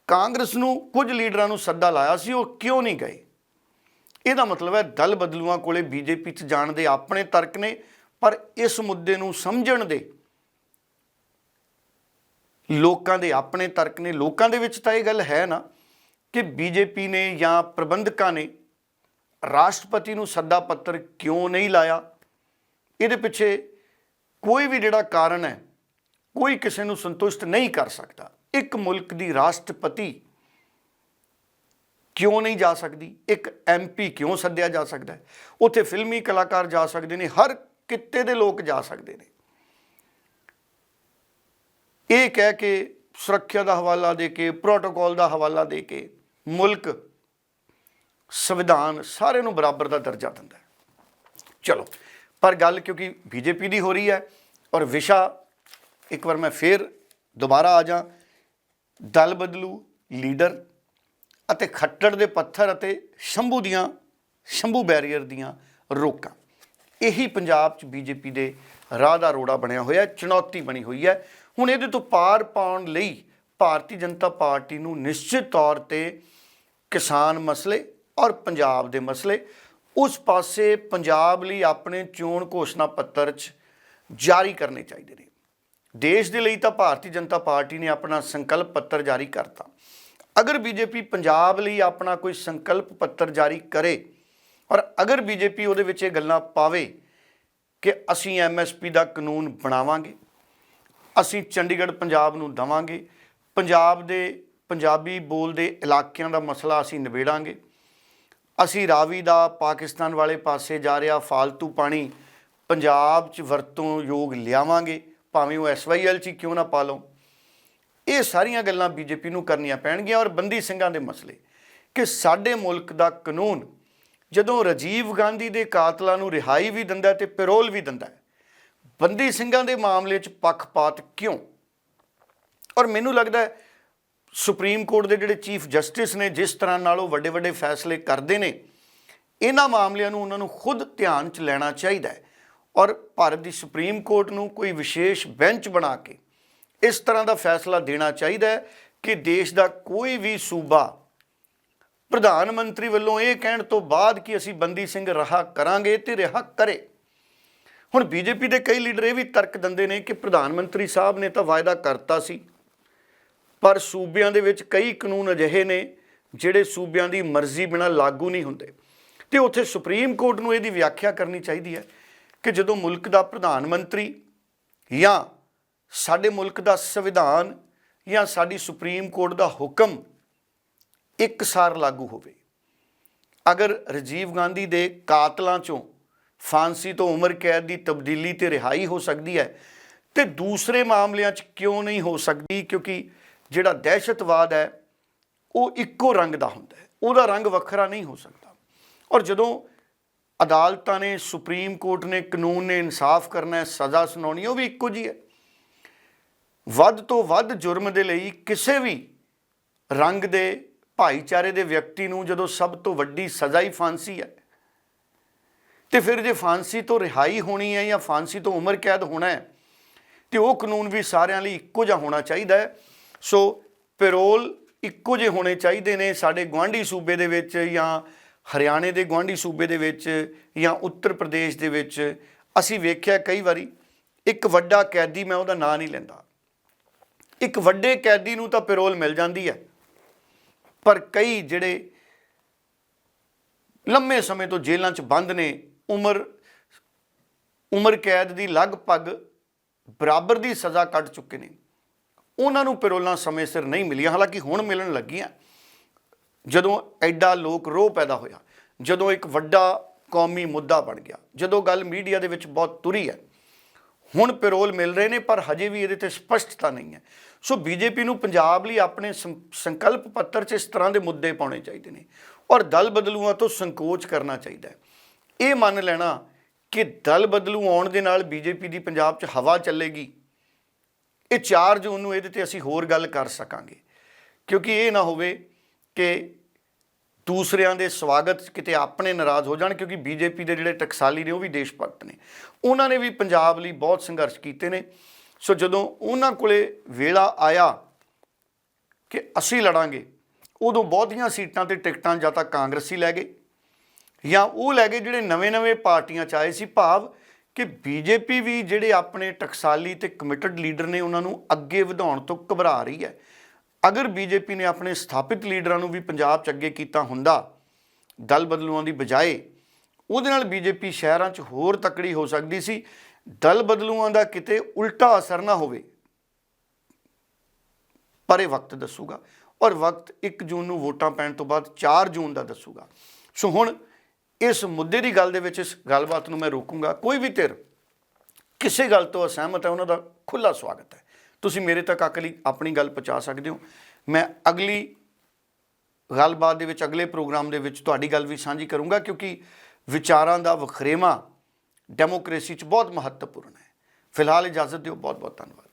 ਕਾਂਗਰਸ ਨੂੰ ਕੁਝ ਲੀਡਰਾਂ ਨੂੰ ਸੱਦਾ ਲਾਇਆ ਸੀ, ਉਹ ਕਿਉਂ ਨਹੀਂ ਗਏ? ਇਹਦਾ ਮਤਲਬ ਹੈ ਦਲ ਬਦਲੂਆਂ ਕੋਲੇ ਬੀਜੇਪੀ 'ਚ ਜਾਣ ਦੇ ਆਪਣੇ ਤਰਕ ਨੇ, ਪਰ ਇਸ ਮੁੱਦੇ ਨੂੰ ਸਮਝਣ ਦੇ ਲੋਕਾਂ ਦੇ ਆਪਣੇ ਤਰਕ ਨੇ, ਲੋਕਾਂ ਦੇ ਵਿੱਚ ਤਾਂ ਇਹ ਗੱਲ ਹੈ ਨਾ ਕਿ ਬੀਜੇਪੀ ਨੇ ਜਾਂ ਪ੍ਰਬੰਧਕਾਂ ਨੇ ਰਾਸ਼ਟਰਪਤੀ ਨੂੰ ਸੱਦਾ ਪੱਤਰ ਕਿਉਂ ਨਹੀਂ ਲਾਇਆ? ਇਹਦੇ ਪਿੱਛੇ ਕੋਈ ਵੀ ਜਿਹੜਾ ਕਾਰਨ ਹੈ, ਕੋਈ ਕਿਸੇ ਨੂੰ ਸੰਤੁਸ਼ਟ ਨਹੀਂ ਕਰ ਸਕਦਾ। ਇੱਕ ਮੁਲਕ ਦੀ ਰਾਸ਼ਟਰਪਤੀ ਕਿਉਂ ਨਹੀਂ ਜਾ ਸਕਦੀ? ਇੱਕ ਐਮਪੀ ਕਿਉਂ ਸੱਦਿਆ ਜਾ ਸਕਦਾ ਹੈ? ਉੱਥੇ ਫਿਲਮੀ ਕਲਾਕਾਰ ਜਾ ਸਕਦੇ ਨੇ, ਹਰ ਕਿੱਤੇ ਦੇ ਲੋਕ ਜਾ ਸਕਦੇ ਨੇ। ਇਹ ਕਹਿ ਕੇ ਸੁਰੱਖਿਆ ਦਾ ਹਵਾਲਾ ਦੇ ਕੇ ਪ੍ਰੋਟੋਕਾਲ ਦਾ ਹਵਾਲਾ ਦੇ ਕੇ ਮੁਲਕ ਸੰਵਿਧਾਨ ਸਾਰਿਆਂ ਨੂੰ ਬਰਾਬਰ ਦਾ ਦਰਜਾ ਦਿੰਦਾ ਹੈ। ਚਲੋ, ਪਰ ਗੱਲ ਕਿਉਂਕਿ ਬੀਜੇਪੀ ਦੀ ਹੋ ਰਹੀ ਹੈ ਔਰ ਵਿਸ਼ਾ, ਇੱਕ ਵਾਰ ਮੈਂ ਫੇਰ ਦੁਬਾਰਾ ਆ ਜਾ ਦਲ ਬਦਲੂ, ਲੀਡਰ ਅਤੇ ਖੱਟੜ ਦੇ ਪੱਥਰ ਅਤੇ ਸ਼ੰਭੂ ਦੀਆਂ, ਸ਼ੰਭੂ ਬੈਰੀਅਰ ਦੀਆਂ ਰੋਕਾਂ। ਇਹੀ ਪੰਜਾਬ 'ਚ ਬੀਜੇਪੀ ਦੇ ਰਾਹ ਦਾ ਰੋੜਾ ਬਣਿਆ ਹੋਇਆ ਚੁਣੌਤੀ ਬਣੀ ਹੋਈ ਹੈ। ਹੁਣ ਇਹਦੇ ਤੋਂ ਪਾਰ ਪਾਉਣ ਲਈ ਭਾਰਤੀ ਜਨਤਾ ਪਾਰਟੀ ਨੂੰ ਨਿਸ਼ਚਿਤ ਤੌਰ ਤੇ ਕਿਸਾਨ ਮਸਲੇ ਔਰ ਪੰਜਾਬ ਦੇ ਮਸਲੇ, ਉਸ ਪਾਸੇ ਪੰਜਾਬ ਲਈ ਆਪਣੇ ਚੋਣ ਘੋਸ਼ਣਾ ਪੱਤਰ 'ਚ ਜਾਰੀ ਕਰਨੇ ਚਾਹੀਦੇ ਨੇ। ਦੇਸ਼ ਦੇ ਲਈ ਤਾਂ ਭਾਰਤੀ ਜਨਤਾ ਪਾਰਟੀ ਨੇ ਆਪਣਾ ਸੰਕਲਪ ਪੱਤਰ ਜਾਰੀ ਕਰਤਾ। ਅਗਰ ਬੀਜੇਪੀ ਪੰਜਾਬ ਲਈ ਆਪਣਾ ਕੋਈ ਸੰਕਲਪ ਪੱਤਰ ਜਾਰੀ ਕਰੇ ਔਰ ਅਗਰ ਬੀਜੇਪੀ ਉਹਦੇ ਵਿੱਚ ਇਹ ਗੱਲਾਂ ਪਾਵੇ ਕਿ ਅਸੀਂ ਐਮਐਸਪੀ ਦਾ ਕਾਨੂੰਨ ਬਣਾਵਾਂਗੇ ਅਸੀਂ ਚੰਡੀਗੜ੍ਹ, ਪੰਜਾਬ ਨੂੰ ਦਵਾਂਗੇ। ਪੰਜਾਬ ਦੇ ਪੰਜਾਬੀ ਬੋਲਦੇ ਇਲਾਕਿਆਂ ਦਾ ਮਸਲਾ ਅਸੀਂ ਨਿਬੇੜਾਂਗੇ। ਅਸੀਂ ਰਾਵੀ ਦਾ, ਪਾਕਿਸਤਾਨ ਵਾਲੇ ਪਾਸੇ ਜਾ ਰਿਹਾ ਫਾਲਤੂ ਪਾਣੀ ਪੰਜਾਬ 'ਚ ਵਰਤੋਂ ਯੋਗ ਲਿਆਵਾਂਗੇ। ਭਾਵੇਂ ਉਹ ਐਸਵਾਈਐਲ 'ਚ ਹੀ ਕਿਉਂ ਨਾ ਪਾ ਲਓ ਇਹ ਸਾਰੀਆਂ ਗੱਲਾਂ ਬੀਜੇਪੀ ਨੂੰ ਕਰਨੀਆਂ ਪੈਣਗੀਆਂ ਔਰ ਬੰਦੀ ਸਿੰਘਾਂ ਦੇ ਮਸਲੇ। ਕਿ ਸਾਡੇ ਮੁਲਕ ਦਾ ਕਾਨੂੰਨ ਜਦੋਂ ਰਾਜੀਵ ਗਾਂਧੀ ਦੇ ਕਾਤਲਾਂ ਨੂੰ ਰਿਹਾਈ ਵੀ ਦਿੰਦਾ ਤੇ ਪੈਰੋਲ ਵੀ ਦਿੰਦਾ ਬੰਦੀ ਸਿੰਘਾਂ ਦੇ ਮਾਮਲੇ 'ਚ ਪੱਖਪਾਤ ਕਿਉਂ? ਔਰ ਮੈਨੂੰ ਲੱਗਦਾ ਹੈ, ਸੁਪਰੀਮ ਕੋਰਟ ਦੇ ਜਿਹੜੇ ਚੀਫ ਜਸਟਿਸ ਨੇ, ਜਿਸ ਤਰ੍ਹਾਂ ਨਾਲ ਉਹ ਵੱਡੇ ਵੱਡੇ ਫੈਸਲੇ ਕਰਦੇ ਨੇ, ਇਹਨਾਂ ਮਾਮਲਿਆਂ ਨੂੰ ਉਹਨਾਂ ਨੂੰ ਖੁਦ ਧਿਆਨ 'ਚ ਲੈਣਾ ਚਾਹੀਦਾ ਹੈ। ਔਰ ਭਾਰਤ ਦੀ ਸੁਪਰੀਮ ਕੋਰਟ ਨੂੰ ਕੋਈ ਵਿਸ਼ੇਸ਼ ਬੈਂਚ ਬਣਾ ਕੇ ਇਸ ਤਰ੍ਹਾਂ ਦਾ ਫੈਸਲਾ ਦੇਣਾ ਚਾਹੀਦਾ ਹੈ ਕਿ ਦੇਸ਼ ਦਾ ਕੋਈ ਵੀ ਸੂਬਾ ਪ੍ਰਧਾਨ ਮੰਤਰੀ ਵੱਲੋਂ ਇਹ ਕਹਿਣ ਤੋਂ ਬਾਅਦ ਕਿ ਅਸੀਂ ਬੰਦੀ ਸਿੰਘ ਰਿਹਾ ਕਰਾਂਗੇ ਤੇ ਰਿਹਾ ਕਰੇ। ਹੁਣ ਬੀਜੇਪੀ ਦੇ ਕਈ ਲੀਡਰ ਇਹ ਵੀ ਤਰਕ ਦਿੰਦੇ ਨੇ ਕਿ ਪ੍ਰਧਾਨ ਮੰਤਰੀ ਸਾਹਿਬ ਨੇ ਤਾਂ ਵਾਅਦਾ ਕਰਤਾ ਸੀ, ਪਰ ਸੂਬਿਆਂ ਦੇ ਵਿੱਚ ਕਈ ਕਾਨੂੰਨ ਅਜਿਹੇ ਨੇ ਜਿਹੜੇ ਸੂਬਿਆਂ ਦੀ ਮਰਜ਼ੀ ਬਿਨਾਂ ਲਾਗੂ ਨਹੀਂ ਹੁੰਦੇ। ਤੇ ਉੱਥੇ ਸੁਪਰੀਮ ਕੋਰਟ ਨੂੰ ਇਹਦੀ ਵਿਆਖਿਆ ਕਰਨੀ ਚਾਹੀਦੀ ਹੈ ਕਿ ਜਦੋਂ ਮੁਲਕ ਦਾ ਪ੍ਰਧਾਨ ਮੰਤਰੀ ਜਾਂ ਸਾਡੇ ਮੁਲਕ ਦਾ ਸੰਵਿਧਾਨ ਜਾਂ ਸਾਡੀ ਸੁਪਰੀਮ ਕੋਰਟ ਦਾ ਹੁਕਮ ਇੱਕਸਾਰ ਲਾਗੂ ਹੋਵੇ, ਅਗਰ ਰਾਜੀਵ ਗਾਂਧੀ ਦੇ ਕਾਤਲਾਂ ਚੋਂ ਫਾਂਸੀ ਤੋਂ ਉਮਰ ਕੈਦ ਦੀ ਤਬਦੀਲੀ ਤੇ ਰਿਹਾਈ ਹੋ ਸਕਦੀ ਹੈ ਤੇ ਦੂਸਰੇ ਮਾਮਲਿਆਂ 'ਚ ਕਿਉਂ ਨਹੀਂ ਹੋ ਸਕਦੀ? ਕਿਉਂਕਿ ਜਿਹੜਾ ਦਹਿਸ਼ਤਵਾਦ ਹੈ, ਉਹ ਇੱਕੋ ਰੰਗ ਦਾ ਹੁੰਦਾ ਹੈ। ਉਹਦਾ ਰੰਗ ਵੱਖਰਾ ਨਹੀਂ ਹੋ ਸਕਦਾ। ਔਰ ਜਦੋਂ ਅਦਾਲਤਾਂ ਨੇ, ਸੁਪਰੀਮ ਕੋਰਟ ਨੇ ਕਾਨੂੰਨ ਨੇ ਇਨਸਾਫ ਕਰਨਾ ਹੈ, ਸਜ਼ਾ ਸੁਣਾਉਣੀ ਉਹ ਵੀ ਇੱਕੋ ਜੀ ਹੈ। ਵੱਧ ਤੋਂ ਵੱਧ ਜੁਰਮ ਦੇ ਲਈ ਕਿਸੇ ਵੀ ਰੰਗ ਦੇ ਭਾਈਚਾਰੇ ਦੇ ਵਿਅਕਤੀ ਨੂੰ ਜਦੋਂ ਸਭ ਤੋਂ ਵੱਡੀ ਸਜ਼ਾ ਹੀ ਫਾਂਸੀ ਹੈ ਤੇ ਫਿਰ ਜੇ ਫਾਂਸੀ ਤੋਂ ਰਿਹਾਈ ਹੋਣੀ ਹੈ ਜਾਂ ਫਾਂਸੀ ਤੋਂ ਉਮਰ ਕੈਦ ਹੋਣਾ ਹੈ, ਤੇ ਉਹ ਕਾਨੂੰਨ ਵੀ ਸਾਰਿਆਂ ਲਈ ਇੱਕੋ ਜਿਹਾ ਹੋਣਾ ਚਾਹੀਦਾ ਹੈ। ਸੋ ਪੈਰੋਲ ਇੱਕੋ ਜਿਹੇ ਹੋਣੇ ਚਾਹੀਦੇ ਨੇ ਸਾਡੇ ਗੁਆਂਢੀ ਸੂਬੇ ਦੇ ਵਿੱਚ ਜਾਂ ਹਰਿਆਣੇ ਦੇ ਗੁਆਂਢੀ ਸੂਬੇ ਦੇ ਵਿੱਚ ਜਾਂ ਉੱਤਰ ਪ੍ਰਦੇਸ਼ ਦੇ ਵਿੱਚ। ਅਸੀਂ ਵੇਖਿਆ ਕਈ ਵਾਰੀ ਇੱਕ ਵੱਡਾ ਕੈਦੀ ਮੈਂ ਉਹਦਾ ਨਾਂ ਨਹੀਂ ਲੈਂਦਾ। ਇੱਕ ਵੱਡੇ ਕੈਦੀ ਨੂੰ ਤਾਂ ਪੈਰੋਲ ਮਿਲ ਜਾਂਦੀ ਹੈ, ਪਰ ਕਈ ਜਿਹੜੇ ਲੰਮੇ ਸਮੇਂ ਤੋਂ ਜੇਲ੍ਹਾਂ 'ਚ ਬੰਦ ਨੇ ਉਮਰ ਉਮਰ ਕੈਦ ਦੀ ਲਗਭਗ ਬਰਾਬਰ ਦੀ ਸਜ਼ਾ ਕੱਟ ਚੁੱਕੇ ਨੇ। ਉਹਨਾਂ ਨੂੰ ਪੈਰੋਲਾਂ ਸਮੇਂ ਸਿਰ ਨਹੀਂ ਮਿਲੀਆਂ, ਹਾਲਾਂਕਿ ਹੁਣ ਮਿਲਣ ਲੱਗੀਆਂ। ਜਦੋਂ ਐਡਾ ਲੋਕ ਰੋਹ ਪੈਦਾ ਹੋਇਆ, ਜਦੋਂ ਇੱਕ ਵੱਡਾ ਕੌਮੀ ਮੁੱਦਾ ਬਣ ਗਿਆ, ਜਦੋਂ ਗੱਲ ਮੀਡੀਆ ਦੇ ਵਿੱਚ ਬਹੁਤ ਤੁਰੀ ਹੈ। ਹੁਣ ਪੈਰੋਲ ਮਿਲ ਰਹੇ ਨੇ, ਪਰ ਹਜੇ ਵੀ ਇਹਦੇ ਤੇ ਸਪਸ਼ਟਤਾ ਨਹੀਂ ਹੈ। ਸੋ ਬੀਜੇਪੀ ਨੂੰ ਪੰਜਾਬ ਲਈ ਆਪਣੇ ਸੰ- ਸੰਕਲਪ ਪੱਤਰ 'ਚ ਇਸ ਤਰ੍ਹਾਂ ਦੇ ਮੁੱਦੇ ਪਾਉਣੇ ਚਾਹੀਦੇ ਨੇ ਔਰ ਦਲ ਬਦਲੂਆਂ ਤੋਂ ਸੰਕੋਚ ਕਰਨਾ ਚਾਹੀਦਾ ਹੈ। ਇਹ ਮੰਨ ਲੈਣਾ ਕਿ ਦਲ ਬਦਲੂ ਆਉਣ ਦੇ ਨਾਲ ਬੀਜੇਪੀ ਦੀ ਪੰਜਾਬ 'ਚ ਹਵਾ ਚੱਲੇਗੀ। ਇਹ 4 ਜੂਨ ਨੂੰ ਇਹਦੇ ਤੇ ਅਸੀਂ ਹੋਰ ਗੱਲ ਕਰ ਸਕਾਂਗੇ। ਕਿਉਂਕਿ ਇਹ ਨਾ ਹੋਵੇ ਕਿ ਦੂਸਰਿਆਂ ਦੇ ਸਵਾਗਤ 'ਚ ਕਿਤੇ ਆਪਣੇ ਨਾਰਾਜ਼ ਹੋ ਜਾਣ ਕਿਉਂਕਿ ਬੀਜੇਪੀ ਦੇ ਜਿਹੜੇ ਟਕਸਾਲੀ ਨੇ ਉਹ ਵੀ ਦੇਸ਼ ਭਗਤ ਨੇ। ਉਹਨਾਂ ਨੇ ਵੀ ਪੰਜਾਬ ਲਈ ਬਹੁਤ ਸੰਘਰਸ਼ ਕੀਤੇ ਨੇ। ਸੋ ਜਦੋਂ ਉਹਨਾਂ ਕੋਲੇ ਵੇਲਾ ਆਇਆ ਕਿ ਅਸੀਂ ਲੜਾਂਗੇ, ਉਦੋਂ ਬਹੁਤੀਆਂ ਸੀਟਾਂ ਤੇ ਟਿਕਟਾਂ ਜਾਂ ਤਾਂ ਕਾਂਗਰਸੀ ਲੈ ਗਏ ਜਾਂ ਉਹ ਲੈ ਗਏ ਜਿਹੜੇ ਨਵੇਂ-ਨਵੇਂ ਪਾਰਟੀਆਂ ਚ ਆਏ ਸੀ ਭਾਵ ਕਿ ਬੀਜੇਪੀ ਵੀ ਜਿਹੜੇ ਆਪਣੇ ਟਕਸਾਲੀ ਤੇ ਕਮਿਟਡ ਲੀਡਰ ਨੇ ਉਹਨਾਂ ਨੂੰ ਅੱਗੇ ਵਧਾਉਣ ਤੋਂ ਘਬਰਾ ਰਹੀ ਹੈ। ਅਗਰ ਬੀਜੇਪੀ ਨੇ ਆਪਣੇ ਸਥਾਪਿਤ ਲੀਡਰਾਂ ਨੂੰ ਵੀ ਪੰਜਾਬ ਚ ਅੱਗੇ ਕੀਤਾ ਹੁੰਦਾ, ਦਲ ਬਦਲੂਆਂ ਦੀ ਬਜਾਏ, ਉਹਦੇ ਨਾਲ ਬੀਜੇਪੀ ਸ਼ਹਿਰਾਂ 'ਚ ਹੋਰ ਤਕੜੀ ਹੋ ਸਕਦੀ ਸੀ। ਦਲ ਬਦਲੂਆਂ ਦਾ ਕਿਤੇ ਉਲਟਾ ਅਸਰ ਨਾ ਹੋਵੇ। ਪਰ ਇਹ ਵਕਤ ਦੱਸੂਗਾ। ਔਰ ਵਕਤ 1 ਜੂਨ ਨੂੰ ਵੋਟਾਂ ਪੈਣ ਤੋਂ ਬਾਅਦ 4 ਜੂਨ ਦਾ ਦੱਸੂਗਾ। ਸੋ ਹੁਣ ਇਸ ਮੁੱਦੇ ਦੀ ਗੱਲ ਦੇ ਵਿੱਚ ਇਸ ਗੱਲਬਾਤ ਨੂੰ ਮੈਂ ਰੋਕੂੰਗਾ। ਕੋਈ ਵੀ ਧਿਰ ਕਿਸੇ ਗੱਲ ਤੋਂ ਅਸਹਿਮਤ ਹੈ, ਉਹਨਾਂ ਦਾ ਖੁੱਲਾ ਸਵਾਗਤ ਹੈ। ਤੁਸੀਂ ਮੇਰੇ ਤੱਕ ਅਕਲੀ ਆਪਣੀ ਗੱਲ ਪਹੁੰਚਾ ਸਕਦੇ ਹੋ। ਮੈਂ ਅਗਲੀ ਗੱਲਬਾਤ ਦੇ ਵਿੱਚ, ਅਗਲੇ ਪ੍ਰੋਗਰਾਮ ਦੇ ਵਿੱਚ ਤੁਹਾਡੀ ਗੱਲ ਵੀ ਸਾਂਝੀ ਕਰੂੰਗਾ, ਕਿਉਂਕਿ ਵਿਚਾਰਾਂ ਦਾ ਵਖਰੇਵਾ ਡੈਮੋਕ੍ਰੇਸੀ 'ਚ ਬਹੁਤ ਮਹੱਤਵਪੂਰਨ ਹੈ। ਫਿਲਹਾਲ ਇਜਾਜ਼ਤ ਦਿਓ ਬਹੁਤ ਬਹੁਤ ਧੰਨਵਾਦ।